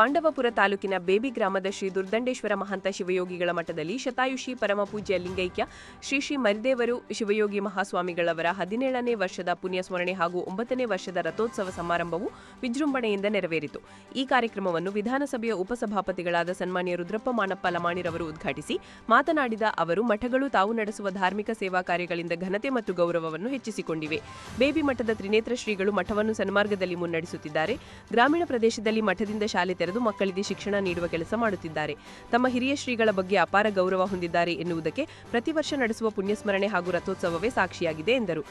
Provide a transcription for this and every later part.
ಪಾಂಡವಪುರ ತಾಲೂಕಿನ ಬೇಬಿ ಗ್ರಾಮದ ಶ್ರೀ ದುರ್ದಂಡೇಶ್ವರ ಮಹಂತ ಶಿವಯೋಗಿಗಳ ಮಠದಲ್ಲಿ ಶತಾಯುಷಿ ಪರಮಪೂಜ್ಯ ಲಿಂಗೈಕ್ಯ ಶ್ರೀ ಶ್ರೀ ಮರಿದೇವರು ಶಿವಯೋಗಿ ಮಹಾಸ್ವಾಮಿಗಳವರ ಹದಿನೇಳನೇ ವರ್ಷದ ಪುಣ್ಯಸ್ಮರಣೆ ಹಾಗೂ ಒಂಬತ್ತನೇ ವರ್ಷದ ರಥೋತ್ಸವ ಸಮಾರಂಭವು ವಿಜೃಂಭಣೆಯಿಂದ ನೆರವೇರಿತು. ಈ ಕಾರ್ಯಕ್ರಮವನ್ನು ವಿಧಾನಸಭೆಯ ಉಪಸಭಾಪತಿಗಳಾದ ಸನ್ಮಾನ್ಯ ರುದ್ರಪ್ಪ ಮಾನಪ್ಪ ಲಮಾಣಿರವರು ಉದ್ಘಾಟಿಸಿ ಮಾತನಾಡಿದ ಅವರು, ಮಠಗಳು ತಾವು ನಡೆಸುವ ಧಾರ್ಮಿಕ ಸೇವಾ ಕಾರ್ಯಗಳಿಂದ ಘನತೆ ಮತ್ತು ಗೌರವವನ್ನು ಹೆಚ್ಚಿಸಿಕೊಂಡಿವೆ. ಬೇಬಿ ಮಠದ ತ್ರಿನೇತ್ರ ಶ್ರೀಗಳು ಮಠವನ್ನು ಸನ್ಮಾರ್ಗದಲ್ಲಿ ಮುನ್ನಡೆಸುತ್ತಿದ್ದಾರೆ. ಗ್ರಾಮೀಣ ಪ್ರದೇಶದಲ್ಲಿ ಮಠದಿಂದ ಶಾಲೆ ತೆರೆದು ಮಕ್ಕಳಿಗೆ ಶಿಕ್ಷಣ ನೀಡುವ ಕೆಲಸ ಮಾಡುತ್ತಿದ್ದಾರೆ. ತಮ್ಮ ಹಿರಿಯ ಶ್ರೀಗಳ ಬಗ್ಗೆ ಅಪಾರ ಗೌರವ ಹೊಂದಿದ್ದಾರೆ ಎನ್ನುವುದಕ್ಕೆ ಪ್ರತಿ ವರ್ಷ ನಡೆಸುವ ಪುಣ್ಯಸ್ಮರಣೆ ಹಾಗೂ ರಥೋತ್ಸವವೇ ಸಾಕ್ಷಿಯಾಗಿದೆ ಎಂದರು.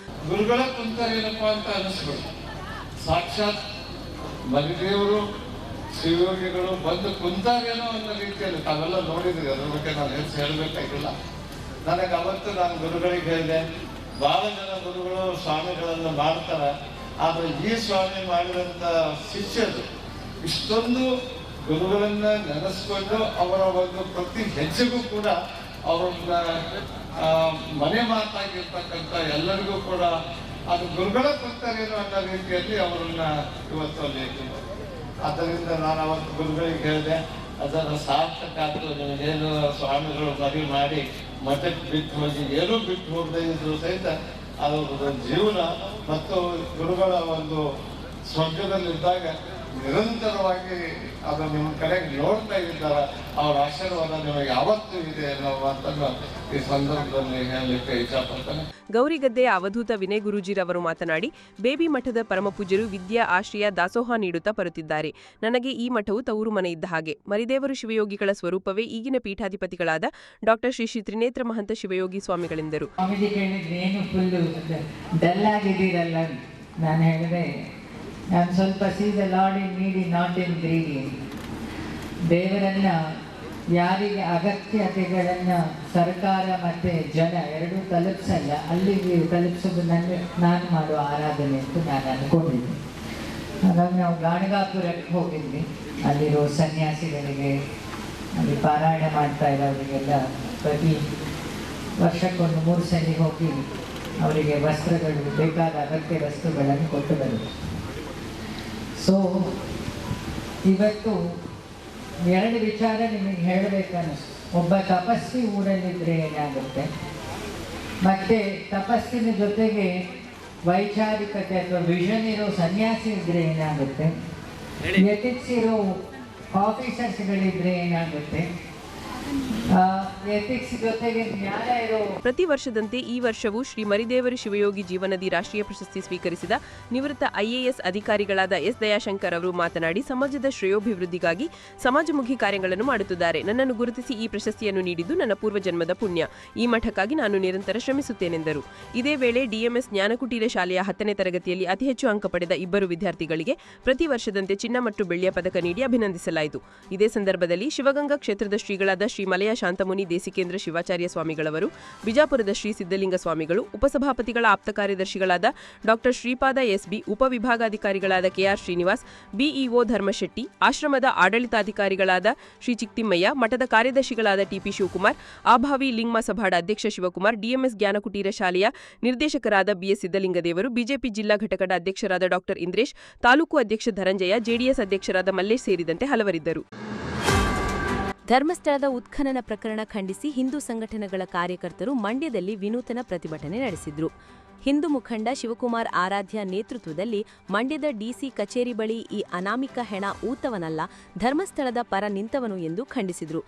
ಸಾಕ್ಷಾತ್ ಶಿವಯೋಗಿಗಳು ಬಂದು ಕುಂತಾರೇನೋ ಅನ್ನೋ ರೀತಿಯಲ್ಲಿ ತಾವೆಲ್ಲ ನೋಡಿದ್ರಿ ಅದ್ರ ಬಗ್ಗೆ ನಾನು ಹೆಚ್ಚು ಹೇಳಬೇಕಾಗಿಲ್ಲ. ನನಗೆ ಅವತ್ತು ನಾನು ಗುರುಗಳಿಗೆ ಹೇಳಿದೆ. ಬಹಳ ಜನ ಗುರುಗಳು ಸ್ವಾಮಿಗಳನ್ನು ಮಾಡ್ತಾರೆ. ಆದ್ರೆ ಈ ಸ್ವಾಮಿ ಮಾಡಿದಂತ ಶಿಷ್ಯರು ಇಷ್ಟೊಂದು ಗುರುಗಳನ್ನ ನೆನೆಸ್ಕೊಂಡು ಅವರ ಒಂದು ಪ್ರತಿ ಹೆಜ್ಜೆಗೂ ಕೂಡ ಅವರನ್ನ ಮನೆ ಮಾತಾಗಿರ್ತಕ್ಕಂಥ ಎಲ್ಲರಿಗೂ ಕೂಡ ಅದು ಗುರುಗಳ ಕೊಡ್ತಾರೇನು ಅನ್ನೋ ರೀತಿಯಲ್ಲಿ ಅವರನ್ನ ಇವತ್ತು ಅಲ್ಲಿ. ಆದ್ದರಿಂದ ನಾನು ಅವತ್ತು ಗುರುಗಳಿಗೆ ಹೇಳಿದೆ, ಅದರ ಸಾರ್ಥಕ ಆಯ್ತು ನಿಮಗೇನು ಸ್ವಾಮಿಗಳು ಮರಿ ಮಾಡಿ ಮಠಕ್ಕೆ ಬಿಟ್ಟು ಹೋಗಿ ಏನೂ ಬಿಟ್ಟು ಹೋಗದೆ ಇದ್ರು ಸಹಿತ ಅದರ ಜೀವನ ಮತ್ತು ಗುರುಗಳ ಒಂದು ಸ್ವರ್ಗದಲ್ಲಿದ್ದಾಗ ನಿರಂತರವಾಗಿ ಅದು ನಿಮ್ಮ ಕಡೆಗೆ ನೋಡ್ತಾ ಇದ್ದಾರ ಅವರ ಆಶೀರ್ವಾದ ನಿಮಗೆ ಯಾವತ್ತು ಇದೆ ಅನ್ನೋ ಈ ಸಂದರ್ಭದಲ್ಲಿ ಹೇಳಲಿಕ್ಕೆ ಇಷ್ಟಪಡ್ತೇನೆ ಗೌರಿಗದ್ದೆಯ ಅವಧೂತ ವಿನಯ್ ಗುರೂಜಿರವರು ಮಾತನಾಡಿ ಬೇಬಿ ಮಠದ ಪರಮಪೂಜ್ಯರು ವಿದ್ಯಾ ಆಶ್ರಯ ದಾಸೋಹ ನೀಡುತ್ತಾ ಬರುತ್ತಿದ್ದಾರೆ. ನನಗೆ ಈ ಮಠವು ತವರು ಮನೆ ಇದ್ದ ಹಾಗೆ. ಮರಿದೇವರು ಶಿವಯೋಗಿಗಳ ಸ್ವರೂಪವೇ ಈಗಿನ ಪೀಠಾಧಿಪತಿಗಳಾದ ಡಾಕ್ಟರ್ ಶ್ರೀ ಶ್ರೀ ತ್ರಿನೇತ್ರ ಮಹಂತ ಶಿವಯೋಗಿ ಸ್ವಾಮಿಗಳೆಂದರು. ನಾನು ಹೇಳಿದೆ ನಾನು ಸ್ವಲ್ಪ ಸಿ ದ ಲಾರ್ಡ್ ಇನ್ ನೀಡಿ ನಾಟ್ ಇನ್ ಗ್ರೀಡಿ ದೇವರನ್ನ, ಯಾರಿಗೆ ಅಗತ್ಯತೆಗಳನ್ನು ಸರ್ಕಾರ ಮತ್ತು ಜನ ಎರಡೂ ತಲುಪಿಸಲ್ಲ, ಅಲ್ಲಿಗೆ ತಲುಪಿಸೋದು ನನ್ನ, ನಾನು ಮಾಡುವ ಆರಾಧನೆ ಅಂತ ನಾನು ಅಂದ್ಕೊಂಡಿದ್ದೆ ಹಾಗಾಗಿ ನಾವು ಗಾಣಗಾಪುರಕ್ಕೆ ಹೋಗಿದ್ವಿ. ಅಲ್ಲಿರೋ ಸನ್ಯಾಸಿಗಳಿಗೆ, ಅಲ್ಲಿ ಪಾರಾಯಣ ಮಾಡ್ತಾ ಇರೋರಿಗೆಲ್ಲ ಪ್ರತಿ ವರ್ಷಕ್ಕೊಂದು ಮೂರು ಸಲ ಹೋಗಿ ಅವರಿಗೆ ವಸ್ತ್ರಗಳು, ಬೇಕಾದ ಅಗತ್ಯ ವಸ್ತುಗಳನ್ನು ಕೊಟ್ಟು ಬರುವುದು ಸೊ ಇವತ್ತು ಎರಡು ವಿಚಾರ ನಿಮಗೆ ಹೇಳಬೇಕನ್ನಿಸ್ತು. ಒಬ್ಬ ತಪಸ್ವಿ ಊರಲ್ಲಿದ್ದರೆ ಏನಾಗುತ್ತೆ? ಮತ್ತೆ ತಪಸ್ಸಿನ ಜೊತೆಗೆ ವೈಚಾರಿಕತೆ ಅಥವಾ ವಿಷನ್ ಇರೋ ಸನ್ಯಾಸಿ ಇದ್ರೆ ಏನಾಗುತ್ತೆ? ಎಥಿಕ್ಸ್ ಇರೋ ಆಫೀಸರ್ಸ್ಗಳಿದ್ರೆ ಏನಾಗುತ್ತೆ? ಪ್ರತಿ ವರ್ಷದಂತೆ ಈ ವರ್ಷವೂ ಶ್ರೀ ಮರಿದೇವರು ಶಿವಯೋಗಿ ಜೀವನದಿ ರಾಷ್ಟ್ರೀಯ ಪ್ರಶಸ್ತಿ ಸ್ವೀಕರಿಸಿದ ನಿವೃತ್ತ ಐಎಎಸ್ ಅಧಿಕಾರಿಗಳಾದ ಎಸ್ ದಯಾಶಂಕರ್ ಅವರು ಮಾತನಾಡಿ, ಸಮಾಜದ ಶ್ರೇಯೋಭಿವೃದ್ಧಿಗಾಗಿ ಸಮಾಜಮುಖಿ ಕಾರ್ಯಗಳನ್ನು ಮಾಡುತ್ತಿದ್ದಾರೆ. ನನ್ನನ್ನು ಗುರುತಿಸಿ ಈ ಪ್ರಶಸ್ತಿಯನ್ನು ನೀಡಿದ್ದು ನನ್ನ ಪೂರ್ವಜನ್ಮದ ಪುಣ್ಯ. ಈ ಮಠಕ್ಕಾಗಿ ನಾನು ನಿರಂತರ ಶ್ರಮಿಸುತ್ತೇನೆಂದರು. ಇದೇ ವೇಳೆ ಡಿಎಂಎಸ್ ಜ್ಞಾನಕುಟೀರ ಶಾಲೆಯ ಹತ್ತನೇ ತರಗತಿಯಲ್ಲಿ ಅತಿ ಹೆಚ್ಚು ಅಂಕ ಪಡೆದ ಇಬ್ಬರು ವಿದ್ಯಾರ್ಥಿಗಳಿಗೆ ಪ್ರತಿ ವರ್ಷದಂತೆ ಚಿನ್ನ ಮತ್ತು ಬೆಳ್ಳಿಯ ಪದಕ ನೀಡಿ ಅಭಿನಂದಿಸಲಾಯಿತು. ಇದೇ ಸಂದರ್ಭದಲ್ಲಿ ಶಿವಗಂಗಾ ಕ್ಷೇತ್ರದ ಶ್ರೀಗಳಾದ ಶ್ರೀ ಮಲಯ ಶಾಂತಮುನಿ, ದೇಸಿಕೇಂದ್ರ ಶಿವಾಚಾರ್ಯ ಸ್ವಾಮಿಗಳವರು, ಬಿಜಾಪುರದ ಶ್ರೀ ಸಿದ್ದಲಿಂಗ ಸ್ವಾಮಿಗಳು, ಉಪಸಭಾಪತಿಗಳ ಆಪ್ತ ಕಾರ್ಯದರ್ಶಿಗಳಾದ doctor Shripada SB ಉಪವಿಭಾಗಾಧಿಕಾರಿಗಳಾದ K R Srinivas BEO Dharmashetti, ಆಶ್ರಮದ ಆಡಳಿತಾಧಿಕಾರಿಗಳಾದ ಶ್ರೀ ಚಿಕ್ತಿಮ್ಮಯ್ಯ, ಮಠದ ಕಾರ್ಯದರ್ಶಿಗಳಾದ ಟಿಪಿ ಶಿವಕುಮಾರ್, ಆಭಾವಿ ಲಿಂಗ್ಮ ಸಭಾಡ ಅಧ್ಯಕ್ಷ ಶಿವಕುಮಾರ್ ಡಿಎಂಎಸ್ ಜ್ಞಾನಕುಟೀರ ಶಾಲೆಯ ನಿರ್ದೇಶಕರಾದ ಬಿಎಸ್ ಸಿದ್ದಲಿಂಗದೇವರು ಬಿಜೆಪಿ ಜಿಲ್ಲಾ ಘಟಕದ ಅಧ್ಯಕ್ಷರಾದ ಡಾಕ್ಟರ್ ಇಂದ್ರೇಶ್, ತಾಲೂಕು ಅಧ್ಯಕ್ಷ ಧನಂಜಯ ಜೆಡಿಎಸ್ ಅಧ್ಯಕ್ಷರಾದ ಮಲ್ಲೇಶ್ ಸೇರಿದಂತೆ ಹಲವರಿದ್ದರು. ಧರ್ಮಸ್ಥಳದ ಉತ್ಖನನ ಪ್ರಕರಣ ಖಂಡಿಸಿ ಹಿಂದೂ ಸಂಘಟನೆಗಳ ಕಾರ್ಯಕರ್ತರು ಮಂಡ್ಯದಲ್ಲಿ ವಿನೂತನ ಪ್ರತಿಭಟನೆ ನಡೆಸಿದ್ರು. ಹಿಂದೂ ಮುಖಂಡ ಶಿವಕುಮಾರ್ ಆರಾಧ್ಯ ನೇತೃತ್ವದಲ್ಲಿ ಮಂಡ್ಯದ ಡಿಸಿ ಕಚೇರಿ ಬಳಿ ಈ ಅನಾಮಿಕ ಹೆಣ ಊತವನಲ್ಲ, ಧರ್ಮಸ್ಥಳದ ಪರ ನಿಂತವನು ಎಂದು ಖಂಡಿಸಿದ್ರು.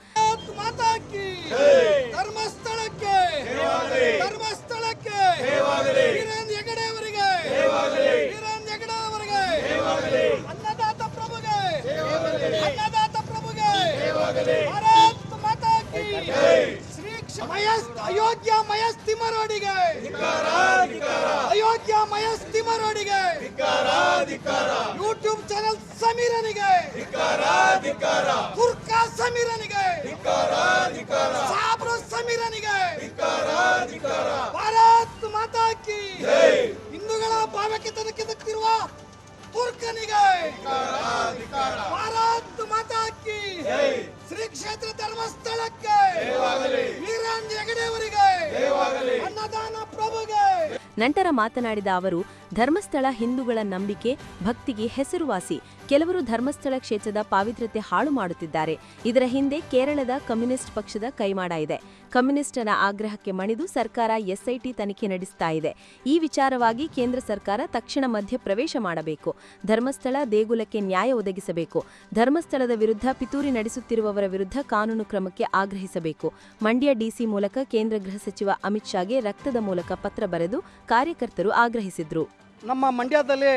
ಮಾತನಾಡಿದ ಅವರು, ಧರ್ಮಸ್ಥಳ ಹಿಂದೂಗಳ ನಂಬಿಕೆ, ಭಕ್ತಿಗೆ ಹೆಸರುವಾಸಿ. ಕೆಲವರು ಧರ್ಮಸ್ಥಳ ಕ್ಷೇತ್ರದ ಪಾವಿತ್ರ್ಯತೆ ಹಾಳು ಮಾಡುತ್ತಿದ್ದಾರೆ. ಇದರ ಹಿಂದೆ ಕೇರಳದ ಕಮ್ಯುನಿಸ್ಟ್ ಪಕ್ಷದ ಕೈಮಾಡ ಇದೆ. ಕಮ್ಯುನಿಸ್ಟರ ಆಗ್ರಹಕ್ಕೆ ಮಣಿದು ಸರ್ಕಾರ ಎಸ್ಐಟಿ ತನಿಖೆ ನಡೆಸ್ತಾ ಇದೆ. ಈ ವಿಚಾರವಾಗಿ ಕೇಂದ್ರ ಸರ್ಕಾರ ತಕ್ಷಣ ಮಧ್ಯ ಪ್ರವೇಶ ಮಾಡಬೇಕು. ಧರ್ಮಸ್ಥಳ ದೇಗುಲಕ್ಕೆ ನ್ಯಾಯ ಒದಗಿಸಬೇಕು. ಧರ್ಮಸ್ಥಳದ ವಿರುದ್ಧ ಪಿತೂರಿ ನಡೆಸುತ್ತಿರುವವರ ವಿರುದ್ಧ ಕಾನೂನು ಕ್ರಮಕ್ಕೆ ಆಗ್ರಹಿಸಬೇಕು. ಮಂಡ್ಯ ಡಿಸಿ ಮೂಲಕ ಕೇಂದ್ರ ಗೃಹ ಸಚಿವ ಅಮಿತ್ ಶಾಗೆ ರಕ್ತದ ಮೂಲಕ ಪತ್ರ ಬರೆದು ಕಾರ್ಯಕರ್ತರು ಆಗ್ರಹಿಸಿದ್ರು. ನಮ್ಮ ಮಂಡ್ಯದಲ್ಲಿ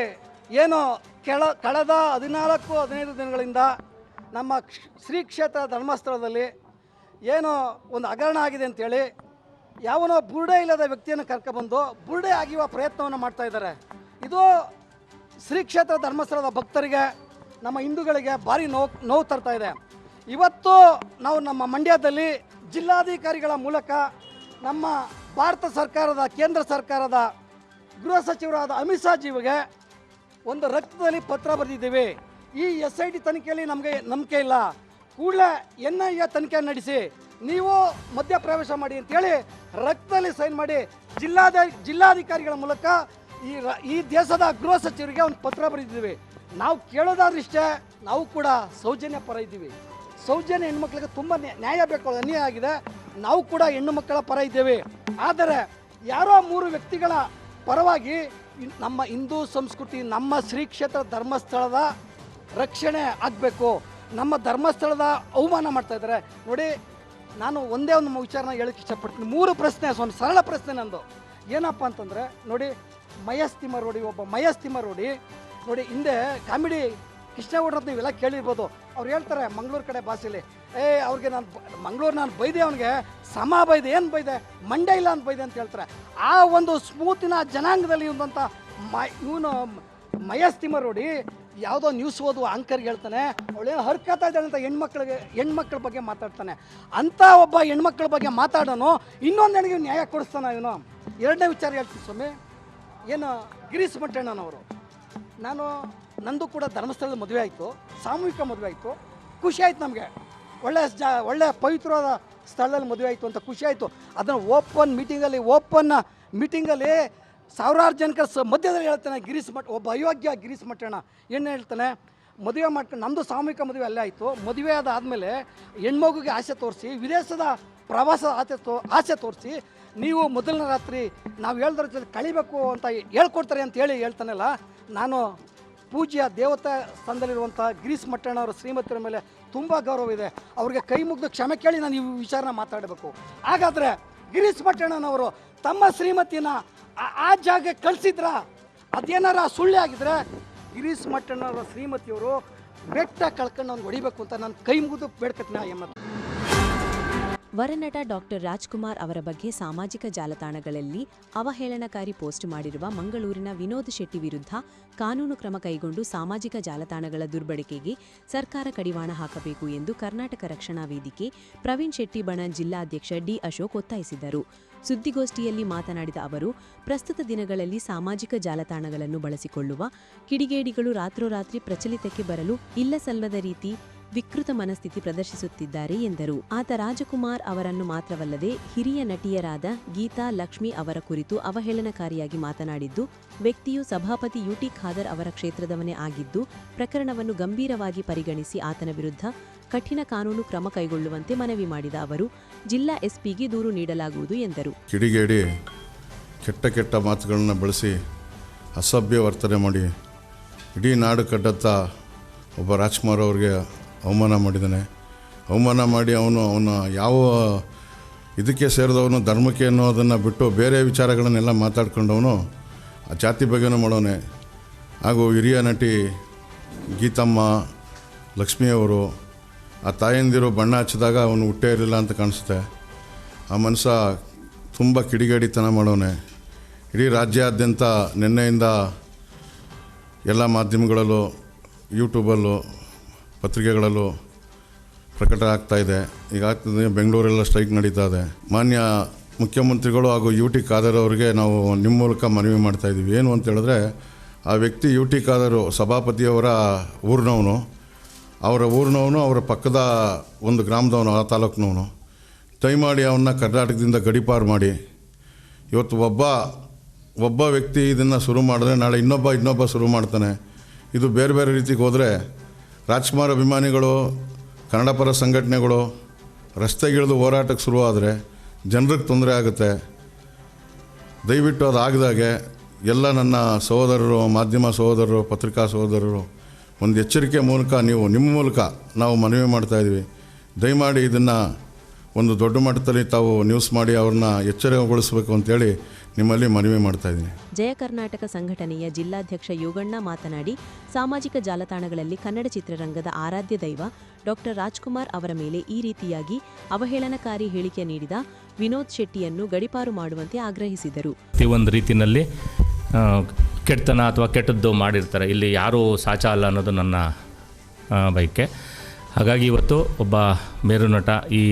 ಏನು ಕೆಳ, ಕಳೆದ ಹದಿನಾಲ್ಕು, ಹದಿನೈದು ದಿನಗಳಿಂದ ನಮ್ಮ ಶ್ರೀ ಕ್ಷೇತ್ರ ಧರ್ಮಸ್ಥಳದಲ್ಲಿ ಏನು ಒಂದು ಹಗರಣ ಆಗಿದೆ ಅಂತೇಳಿ ಯಾವನೋ ಬುರುಡೆ ಇಲ್ಲದ ವ್ಯಕ್ತಿಯನ್ನು ಕರ್ಕೊಬಂದು ಬುರುಡೆ ಆಗಿರುವ ಪ್ರಯತ್ನವನ್ನು ಮಾಡ್ತಾ ಇದ್ದಾರೆ. ಇದು ಶ್ರೀ ಕ್ಷೇತ್ರ ಧರ್ಮಸ್ಥಳದ ಭಕ್ತರಿಗೆ, ನಮ್ಮ ಹಿಂದೂಗಳಿಗೆ ಭಾರಿ ನೋವು ನೋವು ತರ್ತಾ ಇದೆ. ಇವತ್ತು ನಾವು ನಮ್ಮ ಮಂಡ್ಯದಲ್ಲಿ ಜಿಲ್ಲಾಧಿಕಾರಿಗಳ ಮೂಲಕ ನಮ್ಮ ಭಾರತ ಸರ್ಕಾರದ, ಕೇಂದ್ರ ಸರ್ಕಾರದ ಗೃಹ ಸಚಿವರಾದ ಅಮಿತ್ ಶಾ ಜೀವಿಗೆ ಒಂದು ರಕ್ತದಲ್ಲಿ ಪತ್ರ ಬರೆದಿದ್ದೀವಿ. ಈ ಎಸ್ ಐ ಟಿ ತನಿಖೆಯಲ್ಲಿ ನಮಗೆ ನಂಬಿಕೆ ಇಲ್ಲ. ಕೂಡಲೇ ಎನ್ ಐ ಎ ತನಿಖೆ ನಡೆಸಿ ನೀವು ಮಧ್ಯಪ್ರವೇಶ ಮಾಡಿ ಅಂತೇಳಿ ರಕ್ತದಲ್ಲಿ ಸೈನ್ ಮಾಡಿ ಜಿಲ್ಲಾಧ, ಜಿಲ್ಲಾಧಿಕಾರಿಗಳ ಮೂಲಕ ಈ ಈ ದೇಶದ ಗೃಹ ಸಚಿವರಿಗೆ ಒಂದು ಪತ್ರ ಬರೆದಿದ್ದೀವಿ. ನಾವು ಕೇಳೋದಾದ್ರಿಷ್ಟೇ ನಾವು ಕೂಡ ಸೌಜನ್ಯ ಪರ ಇದ್ದೀವಿ. ಸೌಜನ್ಯ ಹೆಣ್ಮಕ್ಳಿಗೆ ತುಂಬ ನ್ಯಾ- ನ್ಯಾಯ ಬೇಕು, ಅನ್ಯಾಯ ಆಗಿದೆ. ನಾವು ಕೂಡ ಹೆಣ್ಣು ಮಕ್ಕಳ ಪರ ಇದ್ದೇವೆ. ಆದರೆ ಯಾರೋ ಮೂರು ವ್ಯಕ್ತಿಗಳ ಪರವಾಗಿ ನಮ್ಮ ಹಿಂದೂ ಸಂಸ್ಕೃತಿ, ನಮ್ಮ ಶ್ರೀ ಕ್ಷೇತ್ರ ಧರ್ಮಸ್ಥಳದ ರಕ್ಷಣೆ ಆಗಬೇಕು. ನಮ್ಮ ಧರ್ಮಸ್ಥಳದ ಅವಮಾನ ಮಾಡ್ತಾ ಇದ್ದಾರೆ. ನೋಡಿ, ನಾನು ಒಂದೇ ಒಂದು ವಿಚಾರನ ಹೇಳಕ್ಕೆ ಇಷ್ಟಪಡ್ತೀನಿ. ಮೂರು ಪ್ರಶ್ನೆ, ಒಂದು ಸರಳ ಪ್ರಶ್ನೆ ನಂದು. ಏನಪ್ಪ ಅಂತಂದರೆ, ನೋಡಿ ಮಯಸ್ ತಿಮ್ಮರೋಡಿ ಒಬ್ಬ ಮಯಸ್ ತಿಮ್ಮರೋಡಿ ನೋಡಿ, ಹಿಂದೆ ಕಾಮಿಡಿ ಕೃಷ್ಣಗೌಡ್ರದ್ದು ನೀವೆಲ್ಲ ಕೇಳಿರ್ಬೋದು. ಅವ್ರು ಹೇಳ್ತಾರೆ ಮಂಗಳೂರು ಕಡೆ ಭಾಷೆಯಲ್ಲಿ, ಏ, ಅವ್ರಿಗೆ ನಾನು ಮಂಗಳೂರು ನಾನು ಬೈದೆ ಅವನಿಗೆ, ಸಮ ಬೈದೆ, ಏನು ಬೈದೆ, ಮಂಡ್ಯ ಇಲ್ಲ ಅಂತ ಬೈದೆ ಅಂತ ಹೇಳ್ತಾರೆ. ಆ ಒಂದು ಸ್ಮೂತಿನ ಜನಾಂಗದಲ್ಲಿ ಇರುವಂಥ ಮ ಇವನು ಮಯಸ್ ತಿಮ್ಮರೋಡಿ ಯಾವುದೋ ನ್ಯೂಸ್ ಓದುವ ಆಂಕರ್ಗೆ ಹೇಳ್ತಾನೆ, ಅವಳೇನು ಹರ್ಕತಾ ಇದ್ದಾಳೆ ಅಂತ ಹೆಣ್ಮಕ್ಳಿಗೆ, ಹೆಣ್ಮಕ್ಳ ಬಗ್ಗೆ ಮಾತಾಡ್ತಾನೆ. ಅಂಥ ಒಬ್ಬ ಹೆಣ್ಮಕ್ಳ ಬಗ್ಗೆ ಮಾತಾಡೋನು, ಇನ್ನೊಂದು ಹೆಣ್ಣಿಗೆ ನ್ಯಾಯ ಕೊಡಿಸ್ತಾನ ಇವನು. ಎರಡನೇ ವಿಚಾರ ಹೇಳ್ತೀನಿ ಸ್ವಾಮಿ. ಏನು ಗಿರೀಸ್ ಮಟ್ಟಣ್ಣನವರು ನಾನು, ನಂದು ಕೂಡ ಧರ್ಮಸ್ಥಳದ ಮದುವೆ ಆಯಿತು, ಸಾಮೂಹಿಕ ಮದುವೆ ಆಯಿತು. ಖುಷಿ ಆಯ್ತು ನಮಗೆ. ಒಳ್ಳೆ ಜಾ, ಒಳ್ಳೆ ಪವಿತ್ರವಾದ ಸ್ಥಳದಲ್ಲಿ ಮದುವೆ ಆಯಿತು ಅಂತ ಖುಷಿ ಆಯಿತು. ಅದನ್ನು ಓಪನ್ ಮೀಟಿಂಗಲ್ಲಿ ಓಪನ್ ಮೀಟಿಂಗಲ್ಲಿ ಸಾವಿರಾರು ಜನಕ್ಕೆ ಸ ಮಧ್ಯದಲ್ಲಿ ಹೇಳ್ತಾನೆ, ಗಿರೀಶ್ ಮಠ, ಒಬ್ಬ ಅಯೋಗ್ಯ ಗಿರೀಶ್ ಮಠಣ್ಣ. ಏನು ಹೇಳ್ತಾನೆ? ಮದುವೆ ಮಾಡ್ಕೊಂಡು ನಮ್ಮದು ಸಾಮೂಹಿಕ ಮದುವೆ ಅಲ್ಲೇ ಆಯಿತು. ಮದುವೆ ಅದಾದಮೇಲೆ ಹೆಣ್ಮಗುಗೆ ಆಸೆ ತೋರಿಸಿ, ವಿದೇಶದ ಪ್ರವಾಸ ಆಸೆ ತೋ, ಆಸೆ ತೋರಿಸಿ, ನೀವು ಮೊದಲನೇ ರಾತ್ರಿ ನಾವು ಹೇಳ್ದ್ರ ಜೊತೆ ಕಳಿಬೇಕು ಅಂತ ಹೇಳ್ಕೊಡ್ತಾರೆ ಅಂತ ಹೇಳಿ ಹೇಳ್ತಾನಲ್ಲ, ನಾನು ಪೂಜ್ಯ ದೇವತಾ ಸ್ಥಾನದಲ್ಲಿರುವಂಥ ಗಿರೀಶ್ ಮಟ್ಟಣ್ಣವರ ಶ್ರೀಮತಿಯರ ಮೇಲೆ ತುಂಬ ಗೌರವ ಇದೆ. ಅವ್ರಿಗೆ ಕೈ ಮುಗಿದು ಕ್ಷಮೆ ಕೇಳಿ ನಾನು ಈ ವಿಚಾರನ ಮಾತಾಡಬೇಕು. ಹಾಗಾದರೆ ಗಿರೀಶ್ ಮಟ್ಟಣ್ಣನವರು ತಮ್ಮ ಶ್ರೀಮತಿನ ಆ- ಜಾಗಕ್ಕೆ ಕಳಿಸಿದ್ರ? ಅದೇನಾರ ಸುಳ್ಳೆ ಆಗಿದ್ರೆ ಗಿರೀಶ್ ಮಟ್ಟಣ್ಣವರ ಶ್ರೀಮತಿಯವರು ಬೆಟ್ಟ ಕಳ್ಕೊಂಡು ಅವ್ನು ಹೊಡಿಬೇಕು ಅಂತ ನಾನು ಕೈ ಮುಗಿದು ಬೇಡ್ಕತ್ನ ವರನಟ ಡಾಕ್ಟರ್ ರಾಜ್ಕುಮಾರ್ ಅವರ ಬಗ್ಗೆ ಸಾಮಾಜಿಕ ಜಾಲತಾಣಗಳಲ್ಲಿ ಅವಹೇಳನಕಾರಿ ಪೋಸ್ಟ್ ಮಾಡಿರುವ ಮಂಗಳೂರಿನ ವಿನೋದ್ ಶೆಟ್ಟಿ ವಿರುದ್ಧ ಕಾನೂನು ಕ್ರಮ ಕೈಗೊಂಡು ಸಾಮಾಜಿಕ ಜಾಲತಾಣಗಳ ದುರ್ಬಳಕೆಗೆ ಸರ್ಕಾರ ಕಡಿವಾಣ ಹಾಕಬೇಕು ಎಂದು ಕರ್ನಾಟಕ ರಕ್ಷಣಾ ವೇದಿಕೆ ಪ್ರವೀಣ್ ಶೆಟ್ಟಿ ಬಣ ಜಿಲ್ಲಾಧ್ಯಕ್ಷ ಡಿ ಅಶೋಕ್ ಒತ್ತಾಯಿಸಿದರು. ಸುದ್ದಿಗೋಷ್ಠಿಯಲ್ಲಿ ಮಾತನಾಡಿದ ಅವರು, ಪ್ರಸ್ತುತ ದಿನಗಳಲ್ಲಿ ಸಾಮಾಜಿಕ ಜಾಲತಾಣಗಳನ್ನು ಬಳಸಿಕೊಳ್ಳುವ ಕಿಡಿಗೇಡಿಗಳು ರಾತ್ರೋರಾತ್ರಿ ಪ್ರಚಲಿತಕ್ಕೆ ಬರಲು ಇಲ್ಲಸಲ್ಲದ ರೀತಿ ವಿಕೃತ ಮನಸ್ಥಿತಿ ಪ್ರದರ್ಶಿಸುತ್ತಿದ್ದಾರೆ ಎಂದರು. ಆತ ರಾಜಕುಮಾರ್ ಅವರನ್ನು ಮಾತ್ರವಲ್ಲದೆ ಹಿರಿಯ ನಟಿಯರಾದ ಗೀತಾ ಲಕ್ಷ್ಮಿ ಅವರ ಕುರಿತು ಅವಹೇಳನಕಾರಿಯಾಗಿ ಮಾತನಾಡಿದ್ದು, ವ್ಯಕ್ತಿಯು ಸಭಾಪತಿ ಯುಟಿ ಖಾದರ್ ಅವರ ಕ್ಷೇತ್ರದವನೇ ಆಗಿದ್ದು, ಪ್ರಕರಣವನ್ನು ಗಂಭೀರವಾಗಿ ಪರಿಗಣಿಸಿ ಆತನ ವಿರುದ್ಧ ಕಠಿಣ ಕಾನೂನು ಕ್ರಮ ಕೈಗೊಳ್ಳುವಂತೆ ಮನವಿ ಮಾಡಿದ ಅವರು, ಜಿಲ್ಲಾ ಎಸ್ಪಿಗೆ ದೂರು ನೀಡಲಾಗುವುದು ಎಂದರು. ಕಿಡಿಗೇಡಿ ಕೆಟ್ಟ ಕೆಟ್ಟ ಮಾತುಗಳನ್ನ ಬಳಸಿ ಅಸಭ್ಯ ವರ್ತನೆ ಮಾಡಿ ಇಡೀ ನಾಡು ಕಡ್ಡತ್ತ ಒಬ್ಬ ರಾಜ್ಕುಮಾರ್ ಅವ್ರಿಗೆ ಅವಮಾನ ಮಾಡಿದ್ದಾನೆ. ಅವಮಾನ ಮಾಡಿ ಅವನು ಅವನ ಯಾವ ಇದಕ್ಕೆ ಸೇರಿದವನು, ಧರ್ಮಕ್ಕೆ ಅನ್ನೋದನ್ನು ಬಿಟ್ಟು ಬೇರೆ ವಿಚಾರಗಳನ್ನೆಲ್ಲ ಮಾತಾಡ್ಕೊಂಡವನು ಆ ಜಾತಿ ಬಗ್ಗೆನೂ ಮಾಡೋನೆ. ಹಾಗೂ ಹಿರಿಯ ನಟಿ ಗೀತಮ್ಮ ಲಕ್ಷ್ಮಿಯವರು ಆ ತಾಯಂದಿರು ಬಣ್ಣ ಹಚ್ಚಿದಾಗ ಅವನು ಹುಟ್ಟೇ ಇರಲಿಲ್ಲ ಅಂತ ಕಾಣಿಸುತ್ತೆ. ಆ ಮನುಷ್ಯ ತುಂಬ ಕಿಡಿಗೇಡಿತನ ಮಾಡೋನೆ. ಇಡೀ ರಾಜ್ಯಾದ್ಯಂತ ನಿನ್ನೆಯಿಂದ ಎಲ್ಲ ಮಾಧ್ಯಮಗಳಲ್ಲೂ, ಯೂಟ್ಯೂಬಲ್ಲೂ, ಪತ್ರಿಕೆಗಳಲ್ಲೂ ಪ್ರಕಟ ಆಗ್ತಾ ಇದೆ. ಈಗ ಆಗ್ತದೆ ಬೆಂಗಳೂರೆಲ್ಲ ಸ್ಟ್ರೈಕ್ ನಡೀತಾ ಇದೆ. ಮಾನ್ಯ ಮುಖ್ಯಮಂತ್ರಿಗಳು ಹಾಗೂ ಯು ಟಿ ಖಾದರ್ ಅವರಿಗೆ ನಾವು ನಿಮ್ಮ ಮೂಲಕ ಮನವಿ ಮಾಡ್ತಾ ಇದ್ದೀವಿ ಏನು ಅಂತ ಹೇಳಿದ್ರೆ, ಆ ವ್ಯಕ್ತಿ ಯು ಟಿ ಖಾದರು ಸಭಾಪತಿಯವರ ಊರಿನವನು. ಅವರ ಊರಿನವನು, ಅವರ ಪಕ್ಕದ ಒಂದು ಗ್ರಾಮದವನು, ಆ ತಾಲೂಕಿನವನು. ಮಾಡಿ ಅವನ್ನ ಕರ್ನಾಟಕದಿಂದ ಗಡಿಪಾರು ಮಾಡಿ, ಇವತ್ತು ಒಬ್ಬ ಒಬ್ಬ ವ್ಯಕ್ತಿ ಇದನ್ನು ಶುರು ಮಾಡಿದ್ರೆ ನಾಳೆ ಇನ್ನೊಬ್ಬ ಇನ್ನೊಬ್ಬ ಶುರು ಮಾಡ್ತಾನೆ. ಇದು ಬೇರೆ ಬೇರೆ ರೀತಿಗೆ ಹೋದರೆ ರಾಜ್ಕುಮಾರ್ ಅಭಿಮಾನಿಗಳು, ಕನ್ನಡ ಪರ ಸಂಘಟನೆಗಳು, ರಸ್ತೆಗಿಳಿದು ಹೋರಾಟಕ್ಕೆ ಶುರುವಾದರೆ ಜನರಿಗೆ ತೊಂದರೆ ಆಗುತ್ತೆ. ದಯವಿಟ್ಟು ಅದು ಆಗದಾಗೆ ಎಲ್ಲ ನನ್ನ ಸಹೋದರರು, ಮಾಧ್ಯಮ ಸಹೋದರರು, ಪತ್ರಿಕಾ ಸಹೋದರರು ಒಂದು ಎಚ್ಚರಿಕೆ ಮೂಲಕ ನೀವು ನಿಮ್ಮ ಮೂಲಕ ನಾವು ಮನವಿ ಮಾಡ್ತಾಯಿದ್ವಿ ದಯಮಾಡಿ ಇದನ್ನು ಒಂದು ದೊಡ್ಡ ಮಟ್ಟದಲ್ಲಿ ತಾವು ನ್ಯೂಸ್ ಮಾಡಿ ಅವ್ರನ್ನ ಎಚ್ಚರಗೊಳಿಸಬೇಕು ಅಂತೇಳಿ ನಿಮ್ಮಲ್ಲಿ ಮನವಿ ಮಾಡ್ತಾ ಇದ್ದೀನಿ. ಜಯ ಕರ್ನಾಟಕ ಸಂಘಟನೆಯ ಜಿಲ್ಲಾಧ್ಯಕ್ಷ ಯೋಗಣ್ಣ ಮಾತನಾಡಿ ಸಾಮಾಜಿಕ ಜಾಲತಾಣಗಳಲ್ಲಿ ಕನ್ನಡ ಚಿತ್ರರಂಗದ ಆರಾಧ್ಯ ದೈವ ಡಾಕ್ಟರ್ ರಾಜ್ಕುಮಾರ್ ಅವರ ಮೇಲೆ ಈ ರೀತಿಯಾಗಿ ಅವಹೇಳನಕಾರಿ ಹೇಳಿಕೆ ನೀಡಿದ ವಿನೋದ್ ಶೆಟ್ಟಿಯನ್ನು ಗಡಿಪಾರು ಮಾಡುವಂತೆ ಆಗ್ರಹಿಸಿದರು. ಒಂದು ರೀತಿಯಲ್ಲಿ ಕೆಟ್ಟತನ ಅಥವಾ ಕೆಟ್ಟದ್ದು ಮಾಡಿರ್ತಾರೆ. ಇಲ್ಲಿ ಯಾರೂ ಸಾಚ ಅಲ್ಲ ಅನ್ನೋದು ನನ್ನ ಬೈಕೆ ಹಾಗಾಗಿ ಇವತ್ತು ಒಬ್ಬ ಮೇರು ನಟ ಈ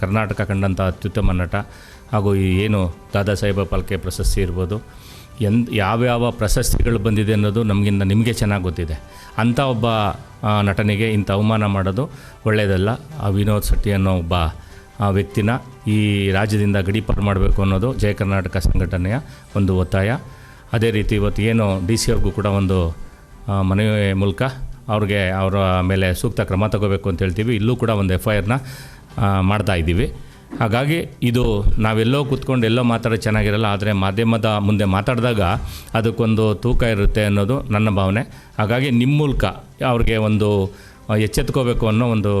ಕರ್ನಾಟಕ ಕಂಡಂಥ ಅತ್ಯುತ್ತಮ ನಟ ಹಾಗೂ ಈ ಏನು ದಾದಾ ಸಾಹೇಬ ಪಾಲ್ಕೆ ಪ್ರಶಸ್ತಿ ಇರ್ಬೋದು. ಎಂದ್, ಯಾವ್ಯಾವ ಪ್ರಶಸ್ತಿಗಳು ಬಂದಿದೆ ಅನ್ನೋದು ನಮಗಿಂತ ನಿಮಗೆ ಚೆನ್ನಾಗಿ ಗೊತ್ತಿದೆ. ಅಂಥ ಒಬ್ಬ ನಟನಿಗೆ ಇಂಥ ಅವಮಾನ ಮಾಡೋದು ಒಳ್ಳೆಯದಲ್ಲ ಆ ವಿನೋದ್ ಶೆಟ್ಟಿ ಅನ್ನೋ ಒಬ್ಬ ಆ ವ್ಯಕ್ತಿನ ಈ ರಾಜ್ಯದಿಂದ ಗಡೀಪಾರು ಮಾಡಬೇಕು ಅನ್ನೋದು ಜಯ ಕರ್ನಾಟಕ ಸಂಘಟನೆಯ ಒಂದು ಒತ್ತಾಯ. ಅದೇ ರೀತಿ ಇವತ್ತು ಏನು ಡಿ ಸಿ ಅವ್ರಿಗೂ ಕೂಡ ಒಂದು ಮನವಿ ಮೂಲಕ ಅವ್ರಿಗೆ ಅವರ ಮೇಲೆ ಸೂಕ್ತ ಕ್ರಮ ತಗೋಬೇಕು ಅಂತ ಹೇಳ್ತೀವಿ. ಇಲ್ಲೂ ಕೂಡ ಒಂದು ಎಫ್ ಐ ಆರ್ನ ಮಾಡ್ತಾ ಇದ್ದೀವಿ. ಹಾಗಾಗಿ ಇದು ನಾವೆಲ್ಲೋ ಕೂತ್ಕೊಂಡು ಎಲ್ಲೋ ಮಾತಾಡೋದು ಚೆನ್ನಾಗಿರಲ್ಲ, ಆದರೆ ಮಾಧ್ಯಮದ ಮುಂದೆ ಮಾತಾಡಿದಾಗ ಅದಕ್ಕೊಂದು ತೂಕ ಇರುತ್ತೆ ಅನ್ನೋದು ನನ್ನ ಭಾವನೆ. ಹಾಗಾಗಿ ನಿಮ್ಮ ಮೂಲಕ ಅವ್ರಿಗೆ ಒಂದು ಎಚ್ಚೆತ್ಕೋಬೇಕು ಅನ್ನೋ ಒಂದು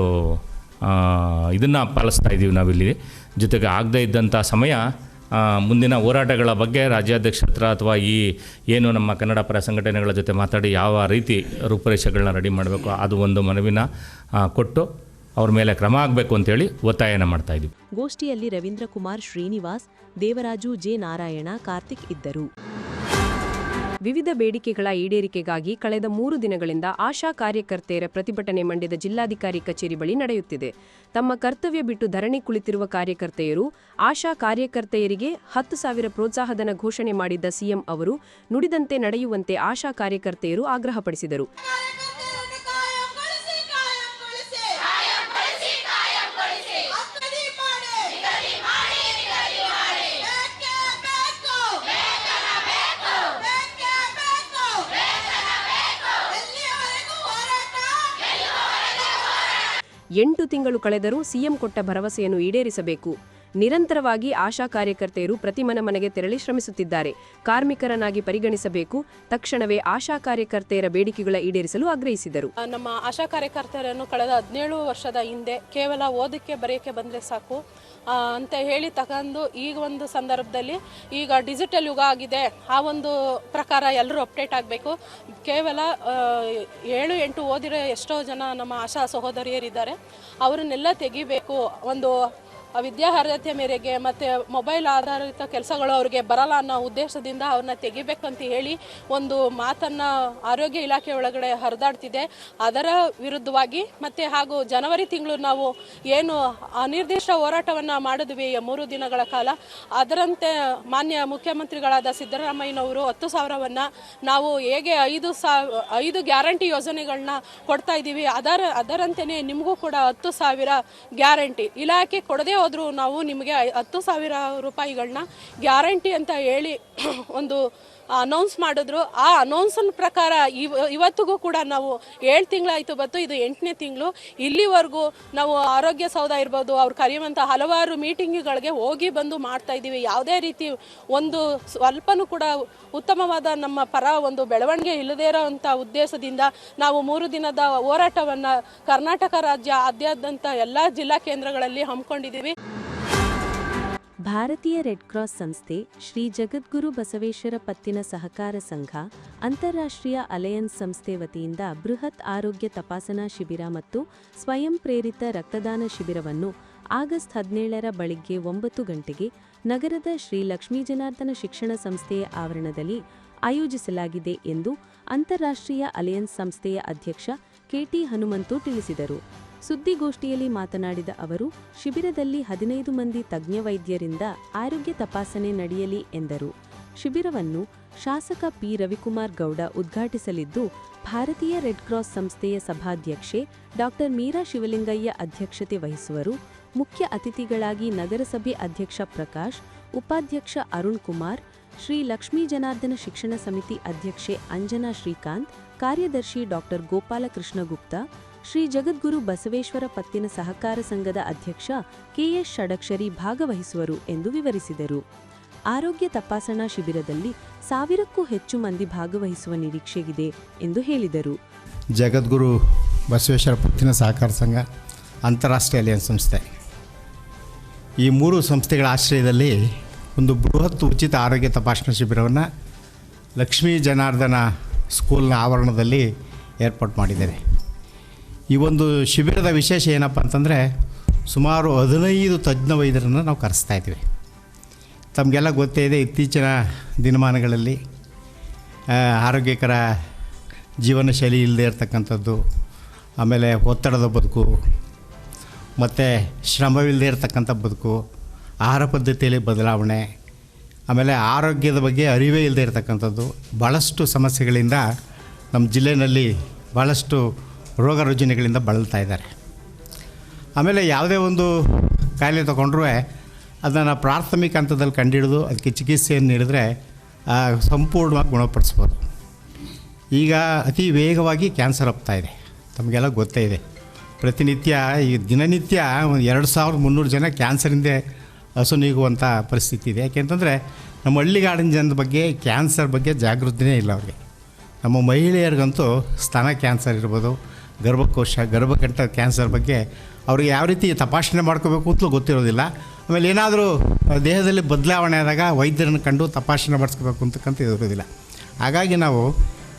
ಇದನ್ನು ಪಾಲಿಸ್ತಾ ಇದ್ದೀವಿ ನಾವಿಲ್ಲಿ. ಜೊತೆಗೆ ಆಗದೇ ಇದ್ದಂಥ ಸಮಯ ಮುಂದಿನ ಹೋರಾಟಗಳ ಬಗ್ಗೆ ರಾಜ್ಯಾಧ್ಯಕ್ಷ ಹತ್ರ ಅಥವಾ ಈ ಏನು ನಮ್ಮ ಕನ್ನಡ ಪರ ಸಂಘಟನೆಗಳ ಜೊತೆ ಮಾತಾಡಿ ಯಾವ ರೀತಿ ರೂಪುರೇಷೆಗಳನ್ನ ರೆಡಿ ಮಾಡಬೇಕು, ಅದು ಒಂದು ಮನವಿನ ಕೊಟ್ಟು ಅವ್ರ ಮೇಲೆ ಕ್ರಮ ಆಗಬೇಕು ಅಂತೇಳಿ ಒತ್ತಾಯನ ಮಾಡ್ತಾ ಇದ್ದೀವಿ ಗೋಷ್ಠಿಯಲ್ಲಿ ರವೀಂದ್ರ ಕುಮಾರ್ ಶ್ರೀನಿವಾಸ್, ದೇವರಾಜು ಜೆ ನಾರಾಯಣ, ಕಾರ್ತಿಕ್ ಇದ್ದರು. ವಿವಿಧ ಬೇಡಿಕೆಗಳ ಈಡೇರಿಕೆಗಾಗಿ ಕಳೆದ ಮೂರು ದಿನಗಳಿಂದ ಆಶಾ ಕಾರ್ಯಕರ್ತೆಯರ ಪ್ರತಿಭಟನೆ ಮಂಡ್ಯದ ಜಿಲ್ಲಾಧಿಕಾರಿ ಕಚೇರಿ ಬಳಿ ನಡೆಯುತ್ತಿದೆ. ತಮ್ಮ ಕರ್ತವ್ಯ ಬಿಟ್ಟು ಧರಣಿ ಕುಳಿತಿರುವ ಕಾರ್ಯಕರ್ತೆಯರು, ಆಶಾ ಕಾರ್ಯಕರ್ತೆಯರಿಗೆ ಹತ್ತು ಸಾವಿರ ಪ್ರೋತ್ಸಾಹಧನ ಘೋಷಣೆ ಮಾಡಿದ್ದ ಸಿಎಂ ಅವರು ನುಡಿದಂತೆ ನಡೆಯುವಂತೆ ಆಶಾ ಕಾರ್ಯಕರ್ತೆಯರು ಆಗ್ರಹಪಡಿಸಿದರು. ಎಂಟು ತಿಂಗಳು ಕಳೆದರೂ ಸಿಎಂ ಕೊಟ್ಟ ಭರವಸೆಯನ್ನು ಈಡೇರಿಸಬೇಕು. ನಿರಂತರವಾಗಿ ಆಶಾ ಕಾರ್ಯಕರ್ತೆಯರು ಪ್ರತಿ ಮನ ಮನೆಗೆ ತೆರಳಿ ಶ್ರಮಿಸುತ್ತಿದ್ದಾರೆ. ಕಾರ್ಮಿಕರನ್ನಾಗಿ ಪರಿಗಣಿಸಬೇಕು. ತಕ್ಷಣವೇ ಆಶಾ ಕಾರ್ಯಕರ್ತೆಯರ ಬೇಡಿಕೆಗಳ ಈಡೇರಿಸಲು ಆಗ್ರಹಿಸಿದರು. ನಮ್ಮ ಆಶಾ ಕಾರ್ಯಕರ್ತರನ್ನು ಕಳೆದ ಹದಿನೇಳು ವರ್ಷದ ಹಿಂದೆ ಕೇವಲ ಓದಕ್ಕೆ ಬರೆಯಕ್ಕೆ ಬಂದರೆ ಸಾಕು. ಅಂತ ಹೇಳಿ ತಗೊಂಡು ಈಗ ಒಂದು ಸಂದರ್ಭದಲ್ಲಿ ಈಗ ಡಿಜಿಟಲ್ ಯುಗ ಆಗಿದೆ. ಆ ಒಂದು ಪ್ರಕಾರ ಎಲ್ಲರೂ ಅಪ್ಡೇಟ್ ಆಗಬೇಕು. ಕೇವಲ ಏಳು ಎಂಟು ಓದಿರೋ ಎಷ್ಟೋ ಜನ ನಮ್ಮ ಆಶಾ ಸಹೋದರಿಯರಿದ್ದಾರೆ. ಅವರನ್ನೆಲ್ಲ ತೆಗಿಬೇಕು. ಒಂದು ವಿದ್ಯಾರ್ಹತೆ ಮೇರೆಗೆ ಮತ್ತು ಮೊಬೈಲ್ ಆಧಾರಿತ ಕೆಲಸಗಳು ಅವರಿಗೆ ಬರಲ್ಲ ಅನ್ನೋ ಉದ್ದೇಶದಿಂದ ಅವ್ರನ್ನ ತೆಗಿಬೇಕಂತ ಹೇಳಿ ಒಂದು ಮಾತನ್ನು ಆರೋಗ್ಯ ಇಲಾಖೆ ಒಳಗಡೆ ಹರಿದಾಡ್ತಿದೆ. ಅದರ ವಿರುದ್ಧವಾಗಿ ಮತ್ತು ಹಾಗೂ ಜನವರಿ ತಿಂಗಳು ನಾವು ಏನು ಅನಿರ್ದಿಷ್ಟ ಹೋರಾಟವನ್ನು ಮಾಡಿದ್ವಿ ಮೂರು ದಿನಗಳ ಕಾಲ. ಅದರಂತೆ ಮಾನ್ಯ ಮುಖ್ಯಮಂತ್ರಿಗಳಾದ ಸಿದ್ದರಾಮಯ್ಯನವರು ಹತ್ತು ಸಾವಿರವನ್ನು ನಾವು ಹೇಗೆ ಐದು ಸಾವ್ ಐದು ಗ್ಯಾರಂಟಿ ಯೋಜನೆಗಳನ್ನ ಕೊಡ್ತಾ ಇದ್ದೀವಿ. ಅದರ, ಅದರಂತೆಯೇ ನಿಮಗೂ ಕೂಡ ಹತ್ತು ಸಾವಿರ ಗ್ಯಾರಂಟಿ. ಇಲಾಖೆ ಕೊಡದೇ ಹೋದರೂ ನಾವು ನಿಮಗೆ ಹತ್ತು ಸಾವಿರ ರೂಪಾಯಿಗಳನ್ನ ಗ್ಯಾರಂಟಿ ಅಂತ ಹೇಳಿ ಒಂದು ಅನೌನ್ಸ್ ಮಾಡಿದ್ರು. ಆ ಅನೌನ್ಸನ್ ಪ್ರಕಾರ ಇವ, ಇವತ್ತಿಗೂ ಕೂಡ ನಾವು ಏಳು ತಿಂಗಳಾಯಿತು ಬತ್ತು, ಇದು ಎಂಟನೇ ತಿಂಗಳು. ಇಲ್ಲಿವರೆಗೂ ನಾವು ಆರೋಗ್ಯ ಸೌಧ ಇರ್ಬೋದು, ಅವ್ರು ಕರೆಯುವಂಥ ಹಲವಾರು ಮೀಟಿಂಗ್ಗಳಿಗೆ ಹೋಗಿ ಬಂದು ಮಾಡ್ತಾ ಇದ್ದೀವಿ. ಯಾವುದೇ ರೀತಿ ಒಂದು ಸ್ವಲ್ಪನೂ ಕೂಡ ಉತ್ತಮವಾದ ನಮ್ಮ ಪರ ಒಂದು ಬೆಳವಣಿಗೆ ಇಲ್ಲದೇ ಇರೋವಂಥ ಉದ್ದೇಶದಿಂದ ನಾವು ಮೂರು ದಿನದ ಹೋರಾಟವನ್ನು ಕರ್ನಾಟಕ ರಾಜ್ಯ ಆದ್ಯಾದಂಥ ಎಲ್ಲ ಜಿಲ್ಲಾ ಕೇಂದ್ರಗಳಲ್ಲಿ ಹಮ್ಮಿಕೊಂಡಿದ್ದೀವಿ. ಭಾರತೀಯ ರೆಡ್ ಕ್ರಾಸ್ ಸಂಸ್ಥೆ ಶ್ರೀ ಜಗದ್ಗುರು ಬಸವೇಶ್ವರ ಪತ್ತಿನ ಸಹಕಾರ ಸಂಘ, ಅಂತಾರಾಷ್ಟ್ರೀಯ ಅಲಯನ್ಸ್ ಸಂಸ್ಥೆ ವತಿಯಿಂದ ಬೃಹತ್ ಆರೋಗ್ಯ ತಪಾಸಣಾ ಶಿಬಿರ ಮತ್ತು ಸ್ವಯಂ ಪ್ರೇರಿತ ರಕ್ತದಾನ ಶಿಬಿರವನ್ನು ಆಗಸ್ಟ್ ಹದಿನೇಳರ ಬೆಳಿಗ್ಗೆ ಒಂಬತ್ತು ಗಂಟೆಗೆ ನಗರದ ಶ್ರೀ ಲಕ್ಷ್ಮೀ ಜನಾರ್ದನ ಶಿಕ್ಷಣ ಸಂಸ್ಥೆಯ ಆವರಣದಲ್ಲಿ ಆಯೋಜಿಸಲಾಗಿದೆ ಎಂದು ಅಂತಾರಾಷ್ಟ್ರೀಯ ಅಲಯನ್ಸ್ ಸಂಸ್ಥೆಯ ಅಧ್ಯಕ್ಷ ಕೆಟಿ ಹನುಮಂತು ತಿಳಿಸಿದರು. ಸುದ್ದಿಗೋಷ್ಠಿಯಲ್ಲಿ ಮಾತನಾಡಿದ ಅವರು, ಶಿಬಿರದಲ್ಲಿ ಹದಿನೈದು ಮಂದಿ ತಜ್ಞ ವೈದ್ಯರಿಂದ ಆರೋಗ್ಯ ತಪಾಸಣೆ ನಡೆಯಲಿ ಎಂದರು. ಶಿಬಿರವನ್ನು ಶಾಸಕ ಪಿ. ರವಿಕುಮಾರ್ ಗೌಡ ಉದ್ಘಾಟಿಸಲಿದ್ದು, ಭಾರತೀಯ ರೆಡ್ ಕ್ರಾಸ್ ಸಂಸ್ಥೆಯ ಸಭಾಧ್ಯಕ್ಷೆ ಡಾಕ್ಟರ್ ಮೀರಾ ಶಿವಲಿಂಗಯ್ಯ ಅಧ್ಯಕ್ಷತೆ ವಹಿಸುವರು. ಮುಖ್ಯ ಅತಿಥಿಗಳಾಗಿ ನಗರಸಭೆ ಅಧ್ಯಕ್ಷ ಪ್ರಕಾಶ್, ಉಪಾಧ್ಯಕ್ಷ ಅರುಣ್ ಕುಮಾರ್, ಶ್ರೀ ಲಕ್ಷ್ಮೀ ಜನಾರ್ದನ ಶಿಕ್ಷಣ ಸಮಿತಿ ಅಧ್ಯಕ್ಷೆ ಅಂಜನಾ ಶ್ರೀಕಾಂತ್, ಕಾರ್ಯದರ್ಶಿ ಡಾಕ್ಟರ್ ಗೋಪಾಲಕೃಷ್ಣ ಗುಪ್ತಾ ಶ್ರೀ ಜಗದ್ಗುರು ಬಸವೇಶ್ವರ ಪತ್ತಿನ ಸಹಕಾರ ಸಂಘದ ಅಧ್ಯಕ್ಷ ಕೆಎಸ್ ಷಡಕ್ಷರಿ ಭಾಗವಹಿಸುವರು ಎಂದು ವಿವರಿಸಿದರು. ಆರೋಗ್ಯ ತಪಾಸಣಾ ಶಿಬಿರದಲ್ಲಿ ಸಾವಿರಕ್ಕೂ ಹೆಚ್ಚು ಮಂದಿ ಭಾಗವಹಿಸುವ ನಿರೀಕ್ಷೆಗಿದೆ ಎಂದು ಹೇಳಿದರು. ಜಗದ್ಗುರು ಬಸವೇಶ್ವರ ಪತ್ತಿನ ಸಹಕಾರ ಸಂಘ ಅಂತಾರಾಷ್ಟ್ರೀಯ ಅಲಿಯನ್ಸ್ ಸಂಸ್ಥೆ. ಈ ಮೂರು ಸಂಸ್ಥೆಗಳ ಆಶ್ರಯದಲ್ಲಿ ಒಂದು ಬೃಹತ್ ಉಚಿತ ಆರೋಗ್ಯ ತಪಾಸಣಾ ಶಿಬಿರವನ್ನು ಲಕ್ಷ್ಮೀ ಜನಾರ್ದನ ಸ್ಕೂಲ್ನ ಆವರಣದಲ್ಲಿ ಏರ್ಪಾಟ್ ಮಾಡಿದ್ದಾರೆ. ಈ ಒಂದು ಶಿಬಿರದ ವಿಶೇಷ ಏನಪ್ಪ ಅಂತಂದರೆ ಸುಮಾರು ಹದಿನೈದು ತಜ್ಞ ವೈದ್ಯರನ್ನು ನಾವು ಕರೆಸ್ತಾ ಇದ್ದೀವಿ. ತಮಗೆಲ್ಲ ಗೊತ್ತೇ ಇದೆ ಇತ್ತೀಚಿನ ದಿನಮಾನಗಳಲ್ಲಿ ಆರೋಗ್ಯಕರ ಜೀವನ ಶೈಲಿ ಇಲ್ಲದೆ ಇರತಕ್ಕಂಥದ್ದು, ಆಮೇಲೆ ಒತ್ತಡದ ಬದುಕು, ಮತ್ತು ಶ್ರಮವಿಲ್ಲದೆ ಇರತಕ್ಕಂಥ ಬದುಕು, ಆಹಾರ ಪದ್ಧತಿಯಲ್ಲಿ ಬದಲಾವಣೆ, ಆಮೇಲೆ ಆರೋಗ್ಯದ ಬಗ್ಗೆ ಅರಿವೇ ಇಲ್ಲದೆ ಇರತಕ್ಕಂಥದ್ದು ಭಾಳಷ್ಟು ಸಮಸ್ಯೆಗಳಿಂದ ನಮ್ಮ ಜಿಲ್ಲೆಯಲ್ಲಿ ಭಾಳಷ್ಟು ರೋಗ ರುಜಿನಗಳಿಂದ ಬಳಲ್ತಾ ಇದ್ದಾರೆ. ಆಮೇಲೆ ಯಾವುದೇ ಒಂದು ಕಾಯಿಲೆ ತೊಗೊಂಡ್ರೂ ಅದನ್ನು ಪ್ರಾಥಮಿಕ ಹಂತದಲ್ಲಿ ಕಂಡುಹಿಡಿದು ಅದಕ್ಕೆ ಚಿಕಿತ್ಸೆಯನ್ನು ನೀಡಿದ್ರೆ ಸಂಪೂರ್ಣವಾಗಿ ಗುಣಪಡಿಸ್ಬೋದು. ಈಗ ಅತಿ ವೇಗವಾಗಿ ಕ್ಯಾನ್ಸರ್ ಹೋಗ್ತಾ ಇದೆ. ತಮಗೆಲ್ಲ ಗೊತ್ತೇ ಇದೆ. ಪ್ರತಿನಿತ್ಯ ಈ ದಿನನಿತ್ಯ ಒಂದು ಎರಡು ಸಾವಿರದ ಮುನ್ನೂರು ಜನ ಕ್ಯಾನ್ಸರಿಂದ ಹಸುನೀಗುವಂಥ ಪರಿಸ್ಥಿತಿ ಇದೆ. ಯಾಕೆಂತಂದರೆ ನಮ್ಮ ಹಳ್ಳಿಗಾಡಿನ ಜನದ ಬಗ್ಗೆ, ಕ್ಯಾನ್ಸರ್ ಬಗ್ಗೆ ಜಾಗೃತಿನೇ ಇಲ್ಲ ಅವ್ರಿಗೆ. ನಮ್ಮ ಮಹಿಳೆಯರಿಗಂತೂ ಸ್ತನ ಕ್ಯಾನ್ಸರ್ ಇರ್ಬೋದು ಗರ್ಭಕೋಶ ಗರ್ಭಕಂಠ ಕ್ಯಾನ್ಸರ್ ಬಗ್ಗೆ ಅವ್ರಿಗೆ ಯಾವ ರೀತಿ ತಪಾಸಣೆ ಮಾಡ್ಕೋಬೇಕು ಅಂತಲೂ ಗೊತ್ತಿರೋದಿಲ್ಲ. ಆಮೇಲೆ ಏನಾದರೂ ದೇಹದಲ್ಲಿ ಬದಲಾವಣೆ ಆದಾಗ ವೈದ್ಯರನ್ನು ಕಂಡು ತಪಾಸಣೆ ಮಾಡಿಸ್ಕೋಬೇಕು ಅಂತಕ್ಕಂಥ ಇರೋದಿಲ್ಲ. ಹಾಗಾಗಿ ನಾವು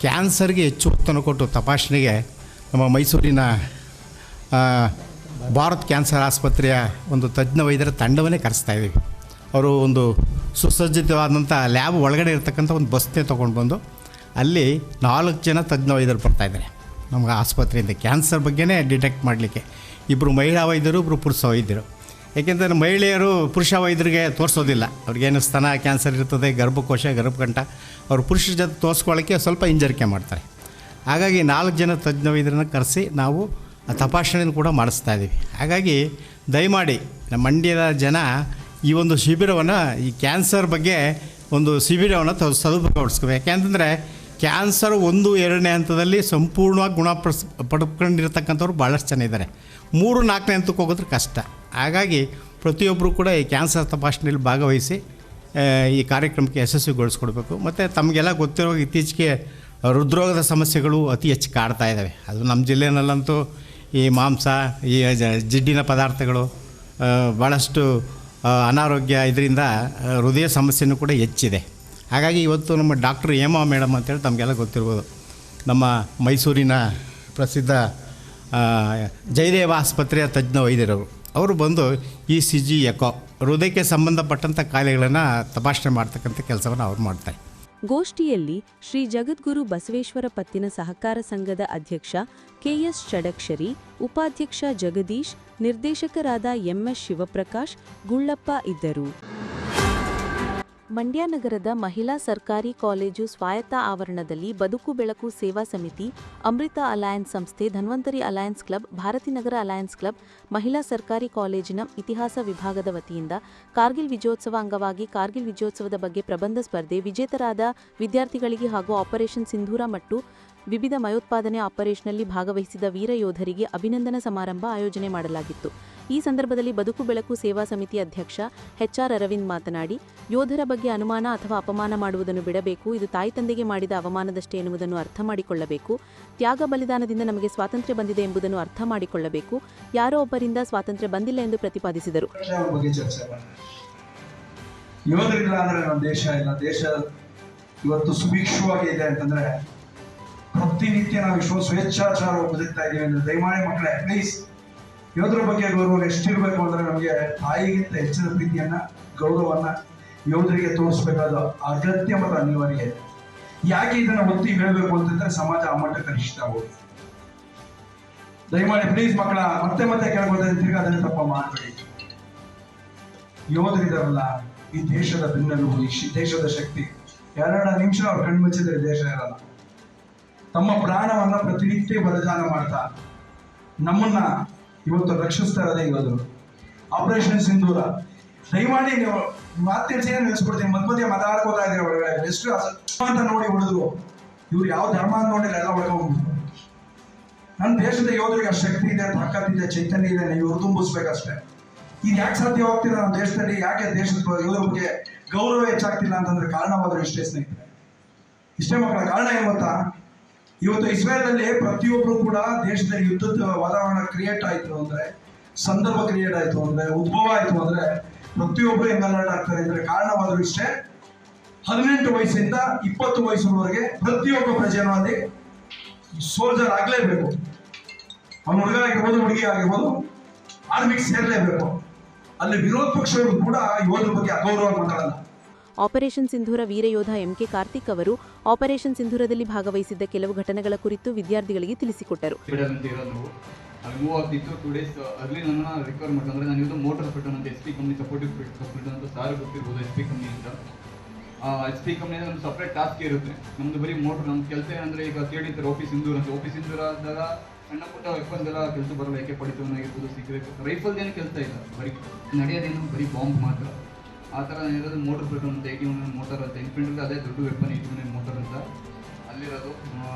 ಕ್ಯಾನ್ಸರ್ಗೆ ಹೆಚ್ಚು ಒತ್ತನ್ನು ಕೊಟ್ಟು ತಪಾಸಣೆಗೆ ನಮ್ಮ ಮೈಸೂರಿನ ಭಾರತ್ ಕ್ಯಾನ್ಸರ್ ಆಸ್ಪತ್ರೆಯ ಒಂದು ತಜ್ಞ ವೈದ್ಯರ ತಂಡವನ್ನೇ ಕರೆಸ್ತಾ ಇದ್ದೀವಿ. ಅವರು ಒಂದು ಸುಸಜ್ಜಿತವಾದಂಥ ಲ್ಯಾಬ್ ಒಳಗಡೆ ಇರತಕ್ಕಂಥ ಒಂದು ಬಸ್ನೇ ತೊಗೊಂಡು ಬಂದು ಅಲ್ಲಿ ನಾಲ್ಕು ಜನ ತಜ್ಞ ವೈದ್ಯರು ಬರ್ತಾಯಿದ್ದಾರೆ ನಮ್ಗೆ ಆಸ್ಪತ್ರೆಯಿಂದ ಕ್ಯಾನ್ಸರ್ ಬಗ್ಗೆನೇ ಡಿಟೆಕ್ಟ್ ಮಾಡಲಿಕ್ಕೆ. ಇಬ್ಬರು ಮಹಿಳಾ ವೈದ್ಯರು ಇಬ್ಬರು ಪುರುಷ ವೈದ್ಯರು. ಏಕೆಂದರೆ ಮಹಿಳೆಯರು ಪುರುಷ ವೈದ್ಯರಿಗೆ ತೋರಿಸೋದಿಲ್ಲ. ಅವ್ರಿಗೇನು ಸ್ತನ ಕ್ಯಾನ್ಸರ್ ಇರ್ತದೆ, ಗರ್ಭಕೋಶ, ಗರ್ಭಕಂಠ, ಅವರು ಪುರುಷರ ಜೊತೆ ತೋರಿಸ್ಕೊಳ್ಳೋಕ್ಕೆ ಸ್ವಲ್ಪ ಹಿಂಜರಿಕೆ ಮಾಡ್ತಾರೆ. ಹಾಗಾಗಿ ನಾಲ್ಕು ಜನ ತಜ್ಞ ವೈದ್ಯರನ್ನ ಕರೆಸಿ ನಾವು ತಪಾಸಣೆಯನ್ನು ಕೂಡ ಮಾಡಿಸ್ತಾ ಇದ್ದೀವಿ. ಹಾಗಾಗಿ ದಯಮಾಡಿ ನಮ್ಮ ಮಂಡ್ಯದ ಜನ ಈ ಒಂದು ಶಿಬಿರವನ್ನು, ಈ ಕ್ಯಾನ್ಸರ್ ಬಗ್ಗೆ ಒಂದು ಶಿಬಿರವನ್ನು ತ ಸದುಪಯೋಗಿಸ್ಕೋಬೇಕು ಯಾಕೆಂತಂದರೆ ಕ್ಯಾನ್ಸರ್ ಒಂದು ಎರಡನೇ ಹಂತದಲ್ಲಿ ಸಂಪೂರ್ಣವಾಗಿ ಗುಣಪಡಿಸ್ ಪಡ್ಕೊಂಡಿರ್ತಕ್ಕಂಥವ್ರು ಭಾಳಷ್ಟು ಜನ ಇದ್ದಾರೆ. ಮೂರು ನಾಲ್ಕನೇ ಹಂತಕ್ಕೆ ಹೋಗೋದ್ರೆ ಕಷ್ಟ. ಹಾಗಾಗಿ ಪ್ರತಿಯೊಬ್ಬರು ಕೂಡ ಈ ಕ್ಯಾನ್ಸರ್ ತಪಾಸಣೆಯಲ್ಲಿ ಭಾಗವಹಿಸಿ ಈ ಕಾರ್ಯಕ್ರಮಕ್ಕೆ ಯಶಸ್ವಿಗೊಳಿಸ್ಕೊಡ್ಬೇಕು ಮತ್ತು ತಮಗೆಲ್ಲ ಗೊತ್ತಿರೋ ಇತ್ತೀಚೆಗೆ ಹೃದ್ರೋಗದ ಸಮಸ್ಯೆಗಳು ಅತಿ ಹೆಚ್ಚು ಕಾಡ್ತಾ ಇದ್ದಾವೆ ಅದು ನಮ್ಮ ಜಿಲ್ಲೆಯಲ್ಲಂತೂ ಈ ಮಾಂಸ, ಈ ಜಿಡ್ಡಿನ ಪದಾರ್ಥಗಳು ಭಾಳಷ್ಟು ಅನಾರೋಗ್ಯ ಇದರಿಂದ ಹೃದಯ ಸಮಸ್ಯೆನೂ ಕೂಡ ಹೆಚ್ಚಿದೆ. ಹಾಗಾಗಿ ಇವತ್ತು ನಮ್ಮ ಡಾಕ್ಟ್ರ್ ಹೇಮಾ ಮೇಡಮ್ ಅಂತೇಳಿ ತಮಗೆಲ್ಲ ಗೊತ್ತಿರ್ಬೋದು. ನಮ್ಮ ಮೈಸೂರಿನ ಪ್ರಸಿದ್ಧ ಜಯದೇವ ಆಸ್ಪತ್ರೆಯ ತಜ್ಞ ವೈದ್ಯರವರು. ಅವರು ಬಂದು ಇ ಸಿ ಜಿ ಎಕೋ, ಹೃದಯಕ್ಕೆ ಸಂಬಂಧಪಟ್ಟಂಥ ಕಾಯಿಲೆಗಳನ್ನು ತಪಾಸಣೆ ಮಾಡ್ತಕ್ಕಂಥ ಕೆಲಸವನ್ನು ಅವ್ರು ಮಾಡ್ತಾರೆ. ಗೋಷ್ಠಿಯಲ್ಲಿ ಶ್ರೀ ಜಗದ್ಗುರು ಬಸವೇಶ್ವರ ಪತ್ತಿನ ಸಹಕಾರ ಸಂಘದ ಅಧ್ಯಕ್ಷ ಕೆಎಸ್ ಷಡಕ್ಷರಿ, ಉಪಾಧ್ಯಕ್ಷ ಜಗದೀಶ್, ನಿರ್ದೇಶಕರಾದ ಎಂಎಸ್ ಶಿವಪ್ರಕಾಶ್, ಗುಳ್ಳಪ್ಪ ಇದ್ದರು. ಮಂಡ್ಯ ನಗರದ ಮಹಿಳಾ ಸರ್ಕಾರಿ ಕಾಲೇಜು ಸ್ವಾಯತ್ತ ಆವರಣದಲ್ಲಿ ಬದುಕು ಬೆಳಕು ಸೇವಾ ಸಮಿತಿ, ಅಮೃತ ಅಲಯನ್ಸ್ ಸಂಸ್ಥೆ, Dhanvantari alliance club Bharathinagar alliance club, ಮಹಿಳಾ ಸರ್ಕಾರಿ ಕಾಲೇಜಿನ ಇತಿಹಾಸ ವಿಭಾಗದ ವತಿಯಿಂದ ಕಾರ್ಗಿಲ್ ವಿಜಯೋತ್ಸವ ಅಂಗವಾಗಿ ಕಾರ್ಗಿಲ್ ವಿಜಯೋತ್ಸವದ ಬಗ್ಗೆ ಪ್ರಬಂಧ ಸ್ಪರ್ಧೆ, ವಿಜೇತರಾದ ವಿದ್ಯಾರ್ಥಿಗಳಿಗೆ ಹಾಗೂ ಆಪರೇಷನ್ ಸಿಂಧೂರ ಮತ್ತು ವಿವಿಧ ಮಯೋತ್ಪಾದನೆ ಆಪರೇಷನ್ನಲ್ಲಿ ಭಾಗವಹಿಸಿದ ವೀರ ಯೋಧರಿಗೆ ಅಭಿನಂದನಾ ಸಮಾರಂಭ ಆಯೋಜನೆ ಮಾಡಲಾಗಿತ್ತು. ಈ ಸಂದರ್ಭದಲ್ಲಿ ಬದುಕು ಬೆಳಕು ಸೇವಾ ಸಮಿತಿ ಅಧ್ಯಕ್ಷ ಎಚ್ಆರ್ ಅರವಿಂದ್ ಮಾತನಾಡಿ, ಯೋಧರ ಬಗ್ಗೆ ಅನುಮಾನ ಅಥವಾ ಅಪಮಾನ ಮಾಡುವುದನ್ನು ಬಿಡಬೇಕು, ಇದು ತಾಯಿ ತಂದೆಗೆ ಮಾಡಿದ ಅವಮಾನದಷ್ಟೇ ಎನ್ನುವುದನ್ನು ಅರ್ಥ ಮಾಡಿಕೊಳ್ಳಬೇಕು, ತ್ಯಾಗ ಬಲಿದಾನದಿಂದ ನಮಗೆ ಸ್ವಾತಂತ್ರ್ಯ ಬಂದಿದೆ ಎಂಬುದನ್ನು ಅರ್ಥ ಮಾಡಿಕೊಳ್ಳಬೇಕು, ಯಾರೋ ಒಬ್ಬರಿಂದ ಸ್ವಾತಂತ್ರ್ಯ ಬಂದಿಲ್ಲ ಎಂದು ಪ್ರತಿಪಾದಿಸಿದರು. ಇವತ್ತು ಸುಭಿಕ್ಷವಾಗಿ ಅಂತಂದ್ರೆ ಪ್ರತಿನಿತ್ಯ ನಾವು ಇಷ್ಟು ಸ್ವೇಚ್ಛಾಚಾರ ಬದುಕ್ತಾ ಇದೀವಿ ಅಂದ್ರೆ ದಯಮಾಡಿ ಮಕ್ಕಳೇ ಪ್ಲೀಸ್ ಯೋಧರ ಬಗ್ಗೆ ಗೌರವ ಎಷ್ಟಿರ್ಬೇಕು ಅಂದ್ರೆ ನಮಗೆ ತಾಯಿಗಿಂತ ಹೆಚ್ಚಿನ ಪ್ರೀತಿಯನ್ನ, ಗೌರವವನ್ನ ಯೋಧರಿಗೆ ತೋರಿಸ್ಬೇಕಾದ ಅಗತ್ಯ ಮತ್ತು ಅನಿವಾರ್ಯ ಯಾಕೆ ಇದನ್ನ ಒತ್ತಿ ಹೇಳಬೇಕು ಅಂತಂದ್ರೆ ಸಮಾಜ ಆ ಮಟ್ಟ ಕನಿಷ್ಠ ಆಗೋದು. ದಯಮಾಡಿ ಪ್ಲೀಸ್ ಮಕ್ಕಳ, ಮತ್ತೆ ಮತ್ತೆ ಕೇಳ್ಕೊಳ್ತಾ ತಿರ್ಗಾ ಅದನ್ನ ತಪ್ಪ ಮಾಡಬೇಡಿ. ಯೋಧರಿದಾರಲ್ಲ, ಈ ದೇಶದ ಬೆನ್ನೆಲುಬು ಈ ದೇಶದ ಶಕ್ತಿ. ಎರಡು ನಿಮಿಷ ಅವ್ರು ಕಣ್ಮುಚ್ಚಿದ್ರೆ ದೇಶ ಇರಲ್ಲ. ತಮ್ಮ ಪ್ರಾಣವನ್ನ ಪ್ರತಿನಿತ್ಯ ಬಲಿದಾನ ಮಾಡ್ತಾ, ನಮ್ಮನ್ನ ಇವತ್ತು ರಕ್ಷಿಸ್ತಾ ಇರೋದೇ ಇವತ್ತು. ಆಪರೇಷನ್ ಸಿಂಧೂರ ದಯಮಾಡಿ ನೀವು ಮಾತಿನ ನಿಲ್ಲಿಸ್ಬಿಡ್ತೀನಿ ಮಧ್ಯ ಮಧ್ಯೆ ಮಾತಾಡ್ಕೋತಾ ಇದ್ರೆ ಒಳಗಡೆ? ಎಷ್ಟು ಅಂತ ನೋಡಿ ಉಳಿದ್ರು ಇವ್ರು ಯಾವ ಧರ್ಮ ಅಂತ ನೋಡಿಲ್ಲ, ಎಲ್ಲ ಒಳಗೊಂಡ್ಬಿಟ್ಟು ನನ್ನ ದೇಶದ ಯೋಧರಿಗೆ ಅಷ್ಟು ಶಕ್ತಿ ಇದೆ ತಾಕತ್ತಿದೆ ಚೈತನ್ಯ ಇದೆ, ನೀವು ತುಂಬಿಸ್ಬೇಕಷ್ಟೇ. ಇದು ಯಾಕೆ ಸಾಧ್ಯವಾಗ್ತಿಲ್ಲ ನಮ್ಮ ದೇಶದಲ್ಲಿ? ಯಾಕೆ ದೇಶದ ಯೋಧರ ಗೌರವ ಹೆಚ್ಚಾಗ್ತಿಲ್ಲ ಅಂತಂದ್ರೆ ಕಾರಣವಾದ್ರೆ ಇಷ್ಟೇ ಸ್ನೇಹಿತರೆ. ಇಷ್ಟೇ ಮಕ್ಕಳ, ಕಾರಣ ಏನು ಗೊತ್ತಾ? ಇವತ್ತು ಇಸ್ರೇಲ್ನಲ್ಲಿ ಪ್ರತಿಯೊಬ್ಬರು ಕೂಡ ದೇಶದಲ್ಲಿ ಯುದ್ಧದ ವಾತಾವರಣ ಕ್ರಿಯೇಟ್ ಆಯ್ತು ಅಂದ್ರೆ, ಸಂದರ್ಭ ಕ್ರಿಯೇಟ್ ಆಯ್ತು ಅಂದ್ರೆ, ಉದ್ಭವ ಆಯ್ತು ಅಂದ್ರೆ ಪ್ರತಿಯೊಬ್ಬರು ಅಲರ್ಟ್ ಆಗ್ತಾರೆ ಅಂದ್ರೆ ಕಾರಣವಾದರೂ ಇಷ್ಟೇ, ಹದಿನೆಂಟು ವಯಸ್ಸಿಂದ ಇಪ್ಪತ್ತು ವಯಸ್ಸಿನವರೆಗೆ ಪ್ರತಿಯೊಬ್ಬ ಪ್ರಜೆನೂ ಅಲ್ಲಿ ಸೋಲ್ಜರ್ ಆಗ್ಲೇಬೇಕು. ಅವ್ನ ಹುಡುಗ ಆಗಿರ್ಬೋದು, ಹುಡುಗಿ ಆಗಿರ್ಬೋದು ಆರ್ಮಿಗೆ ಸೇರ್ಲೇಬೇಕು. ಅಲ್ಲಿ ವಿರೋಧ ಪಕ್ಷವರು ಕೂಡ ಯೋಧರ ಬಗ್ಗೆ ಅಗೌರವ ಮಾತಾಡಲ್ಲ ಆಪರೇಷನ್ ಸಿಂಧೂರ ವೀರಯೋಧ ಎಂಕೆ ಕಾರ್ತಿಕ್ ಅವರು ಆಪರೇಷನ್ ಸಿಂಧೂರದಲ್ಲಿ ಭಾಗವಹಿಸಿದ್ದ ಕೆಲವು ಘಟನೆಗಳ ಕುರಿತು ವಿದ್ಯಾರ್ಥಿಗಳಿಗೆ ತಿಳಿಸಿಕೊಟ್ಟರು. ಮೂವ್ ಟೂ ಡೇಸ್ ಅರ್ಲಿ ನಾನು ಮೋಟರ್ ಅಂತ ಎಸ್ ಪಿ ಕಂಪ್ನಿ ಸಪೋರ್ಟಿವ್ ಗೊತ್ತಿರ್ಬೋದು ಎಸ್ ಒಂದು ಸಪ್ರೇಟ್ ಟಾಸ್ಕ್ ಇರುತ್ತೆ. ನಮ್ದು ಬರೀ ಮೋಟರ್ ನಮ್ಮ ಕೆಲಸ ಏನಂದ್ರೆ ಈಗ ಕೇಳಿರ್ತಾರೆ ಓಪಿ ಇಂದೂರ್ ಅಂತ ಓಪಿ ಇಂದೂರ್ ಆದಾಗ ಸಣ್ಣ ಪುಟ್ಟ ವೆಪನ್ಸ್ ಎಲ್ಲ ಕೆಲಸ ಬರಲ್ಲ. ಏಕೆ ಪಡಿತವನ್ನಾಗಿರ್ಬೋದು ರೈಫಲ್ ಏನು ಕೆಲಸ ಇಲ್ಲ. ಬರೀ ನಡೆಯೋದೇನು ಬರೀ ಬಾಂಬ್ ಮಾತ್ರ. ಆ ಥರ ಇರೋದು ಮೋಟರ್ ಬೇಕು ಅಂತ ಏಯ್ಟಿ ಒನ್ ಮೋಟರ್ ಅಂತ. ಇನ್ಫಿನಿಟಿ ಅದೇ ದೊಡ್ಡ ವೆಪನ್ ಏಯ್ಟಿ ಒನ್ ಮೋಟರ್ ಅಂತ. ಅಲ್ಲಿರೋದು.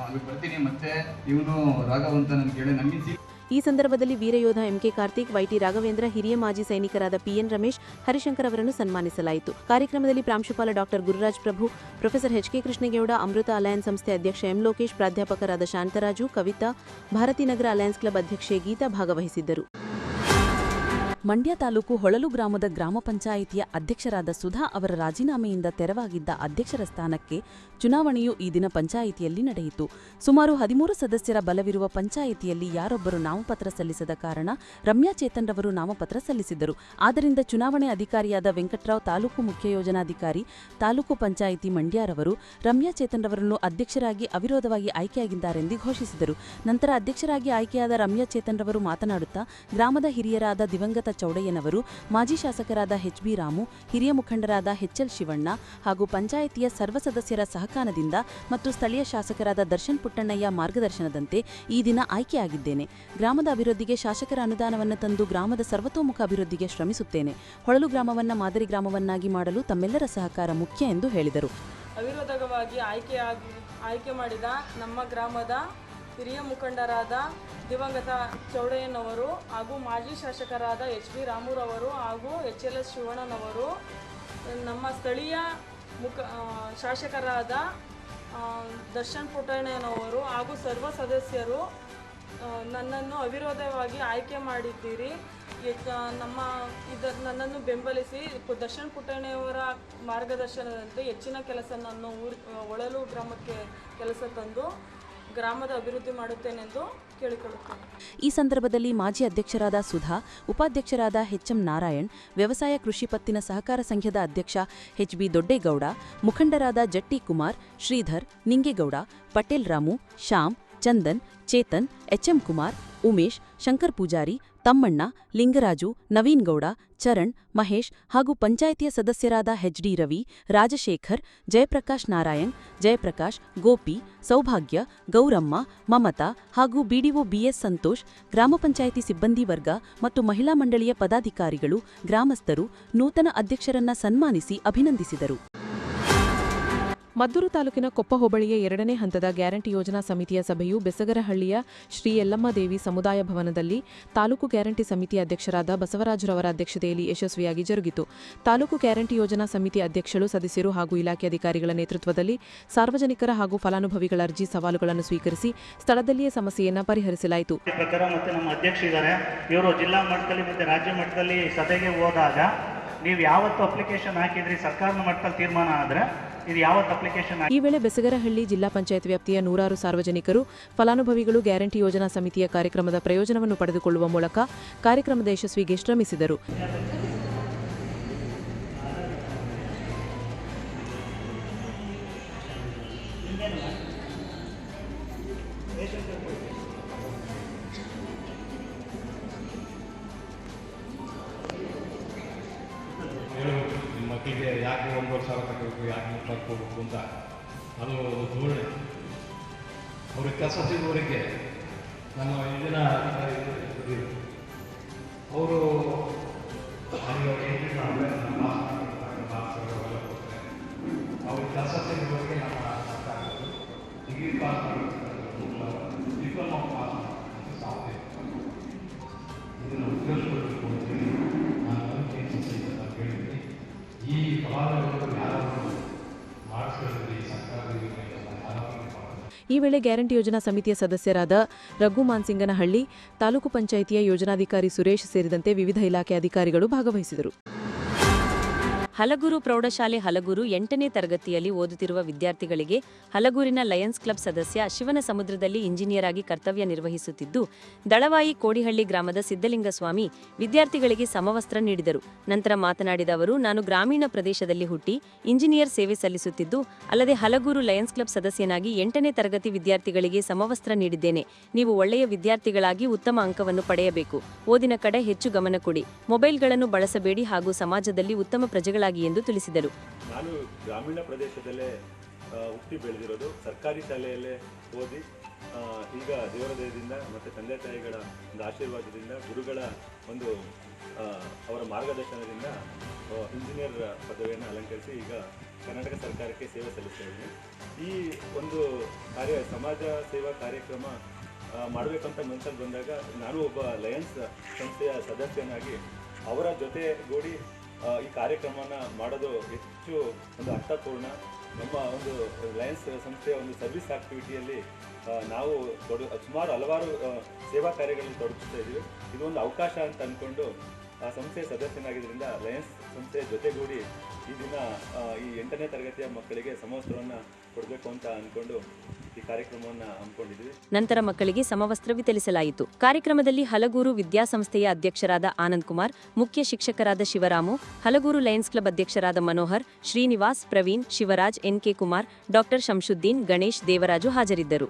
ಅಲ್ಲಿ ಬರ್ತೀನಿ. ಮತ್ತೆ ಇವನು ರಾಘವ್ ಅಂತ ನನಗೆ ಹೇಳಿ. ನನಗೆ ಸಿ ಈ ಸಂದರ್ಭದಲ್ಲಿ ವೀರಯೋಧ ಎಂಕೆ ಕಾರ್ತಿಕ್ ವೈಟಿ ರಾಘವೇಂದ್ರ ಹಿರಿಯ ಮಾಜಿ ಸೈನಿಕರಾದ ಪಿಎನ್ ರಮೇಶ್ ಹರಿಶಂಕರ್ ಅವರನ್ನು ಸನ್ಮಾನಿಸಲಾಯಿತು. ಕಾರ್ಯಕ್ರಮದಲ್ಲಿ ಪ್ರಾಂಶುಪಾಲ doctor Gururaj Prabhu professor H K Krishnegowda Amrita alliance ಸಂಸ್ಥೆ ಅಧ್ಯಕ್ಷ ಎಂ ಲೋಕೇಶ್ ಪ್ರಾಧ್ಯಾಪಕರಾದ ಶಾಂತರಾಜು ಕವಿತಾ ಭಾರತೀನಗರ ಅಲಯನ್ಸ್ ಕ್ಲಬ್ ಅಧ್ಯಕ್ಷೆ ಗೀತಾ ಭಾಗವಹಿಸಿದ್ದರು. ಮಂಡ್ಯ ತಾಲೂಕು ಹೊಳಲು ಗ್ರಾಮದ ಗ್ರಾಮ ಪಂಚಾಯಿತಿಯ ಅಧ್ಯಕ್ಷರಾದ ಸುಧಾ ಅವರ ರಾಜೀನಾಮೆಯಿಂದ ತೆರವಾಗಿದ್ದ ಅಧ್ಯಕ್ಷರ ಸ್ಥಾನಕ್ಕೆ ಚುನಾವಣೆಯು ಈ ದಿನ ಪಂಚಾಯಿತಿಯಲ್ಲಿ ನಡೆಯಿತು. ಸುಮಾರು ಹದಿಮೂರು ಸದಸ್ಯರ ಬಲವಿರುವ ಪಂಚಾಯಿತಿಯಲ್ಲಿ ಯಾರೊಬ್ಬರು ನಾಮಪತ್ರ ಸಲ್ಲಿಸದ ಕಾರಣ ರಮ್ಯಾ ಚೇತನ್ ರವರು ನಾಮಪತ್ರ ಸಲ್ಲಿಸಿದರು. ಆದ್ದರಿಂದ ಚುನಾವಣೆ ಅಧಿಕಾರಿಯಾದ ವೆಂಕಟರಾವ್ ತಾಲೂಕು ಮುಖ್ಯ ಯೋಜನಾಧಿಕಾರಿ, ತಾಲೂಕು ಪಂಚಾಯಿತಿ ಮಂಡ್ಯರವರು ರಮ್ಯಾ ಚೇತನ್ ರವರನ್ನು ಅಧ್ಯಕ್ಷರಾಗಿ ಅವಿರೋಧವಾಗಿ ಆಯ್ಕೆಯಾಗಿದ್ದಾರೆಂದು ಘೋಷಿಸಿದರು. ನಂತರ ಅಧ್ಯಕ್ಷರಾಗಿ ಆಯ್ಕೆಯಾದ ರಮ್ಯಾ ಚೇತನ್ ರವರು ಮಾತನಾಡುತ್ತಾ, ಗ್ರಾಮದ ಹಿರಿಯರಾದ ದಿವಂಗತ ಚೌಡಯ್ಯನವರು, ಮಾಜಿ ಶಾಸಕರಾದ ಎಚ್ ಬಿ ರಾಮು, ಹಿರಿಯ ಮುಖಂಡರಾದ ಎಚ್ಎಲ್ ಶಿವಣ್ಣ ಹಾಗೂ ಪಂಚಾಯಿತಿಯ ಸರ್ವ ಸದಸ್ಯರ ಸಹಕಾರದಿಂದ ಮತ್ತು ಸ್ಥಳೀಯ ಶಾಸಕರಾದ ದರ್ಶನ್ ಪುಟ್ಟಣ್ಣಯ್ಯ ಮಾರ್ಗದರ್ಶನದಂತೆ ಈ ದಿನ ಆಯ್ಕೆಯಾಗಿದ್ದೇನೆ. ಗ್ರಾಮದ ಅಭಿವೃದ್ಧಿಗೆ ಶಾಸಕರ ಅನುದಾನವನ್ನು ತಂದು ಗ್ರಾಮದ ಸರ್ವತೋಮುಖ ಅಭಿವೃದ್ಧಿಗೆ ಶ್ರಮಿಸುತ್ತೇನೆ. ಹೊಳಲು ಗ್ರಾಮವನ್ನು ಮಾದರಿ ಗ್ರಾಮವನ್ನಾಗಿ ಮಾಡಲು ತಮ್ಮೆಲ್ಲರ ಸಹಕಾರ ಮುಖ್ಯ ಎಂದು ಹೇಳಿದರು. ಅವಿರೋಧವಾಗಿ ಆಯ್ಕೆಯಾಗಿ ಆಯ್ಕೆ ಮಾಡಿದ ನಮ್ಮ ಗ್ರಾಮದ ಹಿರಿಯ ಮುಖಂಡರಾದ ದಿವಂಗತ ಚೌಡಯ್ಯನವರು ಹಾಗೂ ಮಾಜಿ ಶಾಸಕರಾದ ಎಚ್ ಬಿ ರಾಮುರವರು ಹಾಗೂ ಎಚ್ ಎಲ್ ಎಸ್ ಶಿವಣ್ಣನವರು, ನಮ್ಮ ಸ್ಥಳೀಯ ಮುಖ ಶಾಸಕರಾದ ದರ್ಶನ್ ಪುಟ್ಟಣ್ಣನವರು ಹಾಗೂ ಸರ್ವ ಸದಸ್ಯರು ನನ್ನನ್ನು ಅವಿರೋಧವಾಗಿ ಆಯ್ಕೆ ಮಾಡಿದ್ದೀರಿ. ನಮ್ಮ ಇದ, ನನ್ನನ್ನು ಬೆಂಬಲಿಸಿ ದರ್ಶನ್ ಪುಟ್ಟಣ್ಣಯವರ ಮಾರ್ಗದರ್ಶನದಂತೆ ಹೆಚ್ಚಿನ ಕೆಲಸ ನನ್ನ ಊರು ಒಳಲು ಗ್ರಾಮಕ್ಕೆ ಕೆಲಸ ತಂದು ಗ್ರಾಮದ ಅಭಿವೃದ್ಧಿ ಮಾಡುತ್ತೇನೆಂದು ಕೇಳಿಕೊಳ್ಳುತ್ತೇನೆ. ಈ ಸಂದರ್ಭದಲ್ಲಿ ಮಾಜಿ ಅಧ್ಯಕ್ಷರಾದ ಸುಧಾ, ಉಪಾಧ್ಯಕ್ಷರಾದ ಎಚ್ಎಂ ನಾರಾಯಣ್, ವ್ಯವಸಾಯ ಕೃಷಿ ಪತ್ತಿನ ಸಹಕಾರ ಸಂಘದ ಅಧ್ಯಕ್ಷ ಎಚ್ಬಿ ದೊಡ್ಡೇಗೌಡ, ಮುಖಂಡರಾದ ಜಟ್ಟಿ ಕುಮಾರ್, ಶ್ರೀಧರ್, ನಿಂಗೇಗೌಡ, ಪಟೇಲ್ ರಾಮು, ಶ್ಯಾಮ್, ಚಂದನ್, ಚೇತನ್, ಎಚ್ಎಂ ಕುಮಾರ್, ಉಮೇಶ್, ಶಂಕರ್ ಪೂಜಾರಿ ತಮ್ಮಣ್ಣ, ಲಿಂಗರಾಜು ನವೀನ್ ಗೌಡ ಚರಣ್, ಮಹೇಶ್ ಹಾಗೂ ಪಂಚಾಯಿತಿಯ ಸದಸ್ಯರಾದ ಹೆಚ್ಡಿ ರವಿ, ರಾಜಶೇಖರ್, ಜಯಪ್ರಕಾಶ್ ನಾರಾಯಣ್, ಜಯಪ್ರಕಾಶ್, ಗೋಪಿ, ಸೌಭಾಗ್ಯ, ಗೌರಮ್ಮ, ಮಮತಾ ಹಾಗೂ ಬಿಡಿಒ ಬಿಎಸ್ ಸಂತೋಷ್, ಗ್ರಾಮ ಪಂಚಾಯಿತಿ ಸಿಬ್ಬಂದಿ ವರ್ಗ ಮತ್ತು ಮಹಿಳಾ ಮಂಡಳಿಯ ಪದಾಧಿಕಾರಿಗಳು, ಗ್ರಾಮಸ್ಥರು ನೂತನ ಅಧ್ಯಕ್ಷರನ್ನ ಸನ್ಮಾನಿಸಿ ಅಭಿನಂದಿಸಿದರು. ಮದ್ದೂರು ತಾಲೂಕಿನ ಕೊಪ್ಪ ಹೋಬಳಿಯ ಎರಡನೇ ಹಂತದ ಗ್ಯಾರಂಟಿ ಯೋಜನಾ ಸಮಿತಿಯ ಸಭೆಯು ಬೆಸಗರಹಳ್ಳಿಯ ಶ್ರೀ ಯಲ್ಲಮ್ಮ ದೇವಿ ಸಮುದಾಯ ಭವನದಲ್ಲಿ ತಾಲೂಕು ಗ್ಯಾರಂಟಿ ಸಮಿತಿ ಅಧ್ಯಕ್ಷರಾದ ಬಸವರಾಜರವರ ಅಧ್ಯಕ್ಷತೆಯಲ್ಲಿ ಯಶಸ್ವಿಯಾಗಿ ಜರುಗಿತು. ತಾಲೂಕು ಗ್ಯಾರಂಟಿ ಯೋಜನಾ ಸಮಿತಿ ಅಧ್ಯಕ್ಷರು, ಸದಸ್ಯರು ಹಾಗೂ ಇಲಾಖೆ ಅಧಿಕಾರಿಗಳ ನೇತೃತ್ವದಲ್ಲಿ ಸಾರ್ವಜನಿಕರ ಹಾಗೂ ಫಲಾನುಭವಿಗಳ ಅರ್ಜಿ ಸವಾಲುಗಳನ್ನು ಸ್ವೀಕರಿಸಿ ಸ್ಥಳದಲ್ಲಿಯೇ ಸಮಸ್ಯೆಯನ್ನು ಪರಿಹರಿಸಲಾಯಿತು. ನೀವು ಯಾವತ್ತು ಅಪ್ಲಿಕೇಶನ್ ಹಾಕಿದ್ರಿ ಸರ್ಕಾರದ ಮಟ್ಟದಲ್ಲಿ ತೀರ್ಮಾನ ಆದರೆ ಈ ವೇಳೆ ಬೆಸಗರಹಳ್ಳಿ ಜಿಲ್ಲಾ ಪಂಚಾಯತ್ ವ್ಯಾಪ್ತಿಯ ನೂರಾರು ಸಾರ್ವಜನಿಕರು ಫಲಾನುಭವಿಗಳು ಗ್ಯಾರಂಟಿ ಯೋಜನಾ ಸಮಿತಿಯ ಕಾರ್ಯಕ್ರಮದ ಪ್ರಯೋಜನವನ್ನು ಪಡೆದುಕೊಳ್ಳುವ ಮೂಲಕ ಕಾರ್ಯಕ್ರಮದ ಯಶಸ್ವಿಗೆ ಶ್ರಮಿಸಿದರು. ಮಕ್ಕಳಿಗೆ ಯಾಕೆ ಒಂದೂವರೆ ಸಾವಿರ ತಗೋಬೇಕು ಯಾಕೆ ಮುಪ್ಪತ್ತು ಕೊಡಬೇಕು ಅಂತ ಅದು ಒಂದು ಧೋರಣೆ ಅವ್ರಿಗೆ ಕೆಲಸ ಸಿಗುವವರಿಗೆ ನಮ್ಮ ಇಂದಿನ ಅವರು ಅವ್ರಿಗೆ ಕೆಲಸ ಸಿಗೋರಿಗೆ ನಮ್ಮ ಸಾಕಾಗೋದು ಡಿಗ್ರಿ ಪಾಸ್ ಮಾಡಬೇಕು ಈ ವೇಳೆ ಗ್ಯಾರಂಟಿ ಯೋಜನಾ ಸಮಿತಿಯ ಸದಸ್ಯರಾದ ರಘು ಮಾನ್ಸಿಂಗನಹಳ್ಳಿ, ತಾಲೂಕು ಪಂಚಾಯಿತಿಯ ಯೋಜನಾಧಿಕಾರಿ ಸುರೇಶ್ ಸೇರಿದಂತೆ ವಿವಿಧ ಇಲಾಖೆ ಅಧಿಕಾರಿಗಳು ಭಾಗವಹಿಸಿದರು. ಹಲಗೂರು ಪ್ರೌಢಶಾಲೆ ಹಲಗೂರು ಎಂಟನೇ ತರಗತಿಯಲ್ಲಿ ಓದುತ್ತಿರುವ ವಿದ್ಯಾರ್ಥಿಗಳಿಗೆ ಹಲಗೂರಿನ ಲಯನ್ಸ್ ಕ್ಲಬ್ ಸದಸ್ಯ ಶಿವನ ಸಮುದ್ರದಲ್ಲಿ ಇಂಜಿನಿಯರ್ ಆಗಿ ಕರ್ತವ್ಯ ನಿರ್ವಹಿಸುತ್ತಿದ್ದು, ದಳವಾಯಿ ಕೋಡಿಹಳ್ಳಿ ಗ್ರಾಮದ ಸಿದ್ದಲಿಂಗಸ್ವಾಮಿ ವಿದ್ಯಾರ್ಥಿಗಳಿಗೆ ಸಮವಸ್ತ್ರ ನೀಡಿದರು. ನಂತರ ಮಾತನಾಡಿದ ಅವರು, ನಾನು ಗ್ರಾಮೀಣ ಪ್ರದೇಶದಲ್ಲಿ ಹುಟ್ಟಿ ಇಂಜಿನಿಯರ್ ಸೇವೆ ಸಲ್ಲಿಸುತ್ತಿದ್ದು, ಅಲ್ಲದೆ ಹಲಗೂರು ಲಯನ್ಸ್ ಕ್ಲಬ್ ಸದಸ್ಯನಾಗಿ ಎಂಟನೇ ತರಗತಿ ವಿದ್ಯಾರ್ಥಿಗಳಿಗೆ ಸಮವಸ್ತ್ರ ನೀಡಿದ್ದೇನೆ. ನೀವು ಒಳ್ಳೆಯ ವಿದ್ಯಾರ್ಥಿಗಳಾಗಿ ಉತ್ತಮ ಅಂಕವನ್ನು ಪಡೆಯಬೇಕು. ಓದಿನ ಕಡೆ ಹೆಚ್ಚು ಗಮನ ಕೊಡಿ. ಮೊಬೈಲ್ಗಳನ್ನು ಬಳಸಬೇಡಿ ಹಾಗೂ ಸಮಾಜದಲ್ಲಿ ಉತ್ತಮ ಪ್ರಜೆಗಳಾಗಿ ಎಂದು ತಿಳಿಸಿದರು. ನಾನು ಗ್ರಾಮೀಣ ಪ್ರದೇಶದಲ್ಲೇ ಹುಟ್ಟಿ ಬೆಳೆದಿರೋದು ಸರ್ಕಾರಿ ಶಾಲೆಯಲ್ಲೇ ಓದಿ ಈಗ ದೇವರ ದಯದಿಂದ ಮತ್ತು ತಂದೆ ತಾಯಿಗಳ ಒಂದು ಆಶೀರ್ವಾದದಿಂದ ಗುರುಗಳ ಒಂದು ಅವರ ಮಾರ್ಗದರ್ಶನದಿಂದ ಇಂಜಿನಿಯರ್ ಪದವಿಯನ್ನು ಅಲಂಕರಿಸಿ ಈಗ ಕರ್ನಾಟಕ ಸರ್ಕಾರಕ್ಕೆ ಸೇವೆ ಸಲ್ಲಿಸ್ತಾ ಈ ಒಂದು ಕಾರ್ಯ, ಸಮಾಜ ಸೇವಾ ಕಾರ್ಯಕ್ರಮ ಮಾಡಬೇಕಂತ ಮನಸ್ಸಲ್ಲಿ ಬಂದಾಗ ನಾನು ಒಬ್ಬ ಲಯನ್ಸ್ ಸಂಸ್ಥೆಯ ಸದಸ್ಯನಾಗಿ ಅವರ ಜೊತೆಗೂಡಿ ಈ ಕಾರ್ಯಕ್ರಮನ ಮಾಡೋದು ಹೆಚ್ಚು ಒಂದು ಅರ್ಥಪೂರ್ಣ. ನಮ್ಮ ಒಂದು ಲಯನ್ಸ್ ಸಂಸ್ಥೆಯ ಒಂದು ಸರ್ವಿಸ್ ಆಕ್ಟಿವಿಟಿಯಲ್ಲಿ ನಾವು ತೊಡ ಸುಮಾರು ಹಲವಾರು ಸೇವಾ ಕಾರ್ಯಗಳಲ್ಲಿ ತೊಡಗಿಸ್ತಾ ಇದ್ದೀವಿ ಇದೊಂದು ಅವಕಾಶ ಅಂತ ಅಂದ್ಕೊಂಡು ಆ ಸಂಸ್ಥೆಯ ಸದಸ್ಯನಾಗಿದ್ದರಿಂದ ಲಯನ್ಸ್ ಸಂಸ್ಥೆಯ ಜೊತೆಗೂಡಿ ಈ ದಿನ ಈ ಎಂಟನೇ ತರಗತಿಯ ಮಕ್ಕಳಿಗೆ ಸಮವಸ್ತ್ರವನ್ನು ಕೊಡಬೇಕು ಅಂತ ಅಂದ್ಕೊಂಡು ನಂತರ ಮಕ್ಕಳಿಗೆ ಸಮವಸ್ತ್ರ ವಿತರಿಸಲಾಯಿತು ಕಾರ್ಯಕ್ರಮದಲ್ಲಿ ಹಲಗೂರು ವಿದ್ಯಾಸಂಸ್ಥೆಯ ಅಧ್ಯಕ್ಷರಾದ ಆನಂದ್ ಕುಮಾರ್, ಮುಖ್ಯ ಶಿಕ್ಷಕರಾದ ಶಿವರಾಮು, ಹಲಗೂರು ಲಯನ್ಸ್ ಕ್ಲಬ್ ಅಧ್ಯಕ್ಷರಾದ Manohar, Srinivas Praveen, Shivaraj N K Kumar, doctor Shamsuddin, Ganesh Devaraju ಹಾಜರಿದ್ದರು.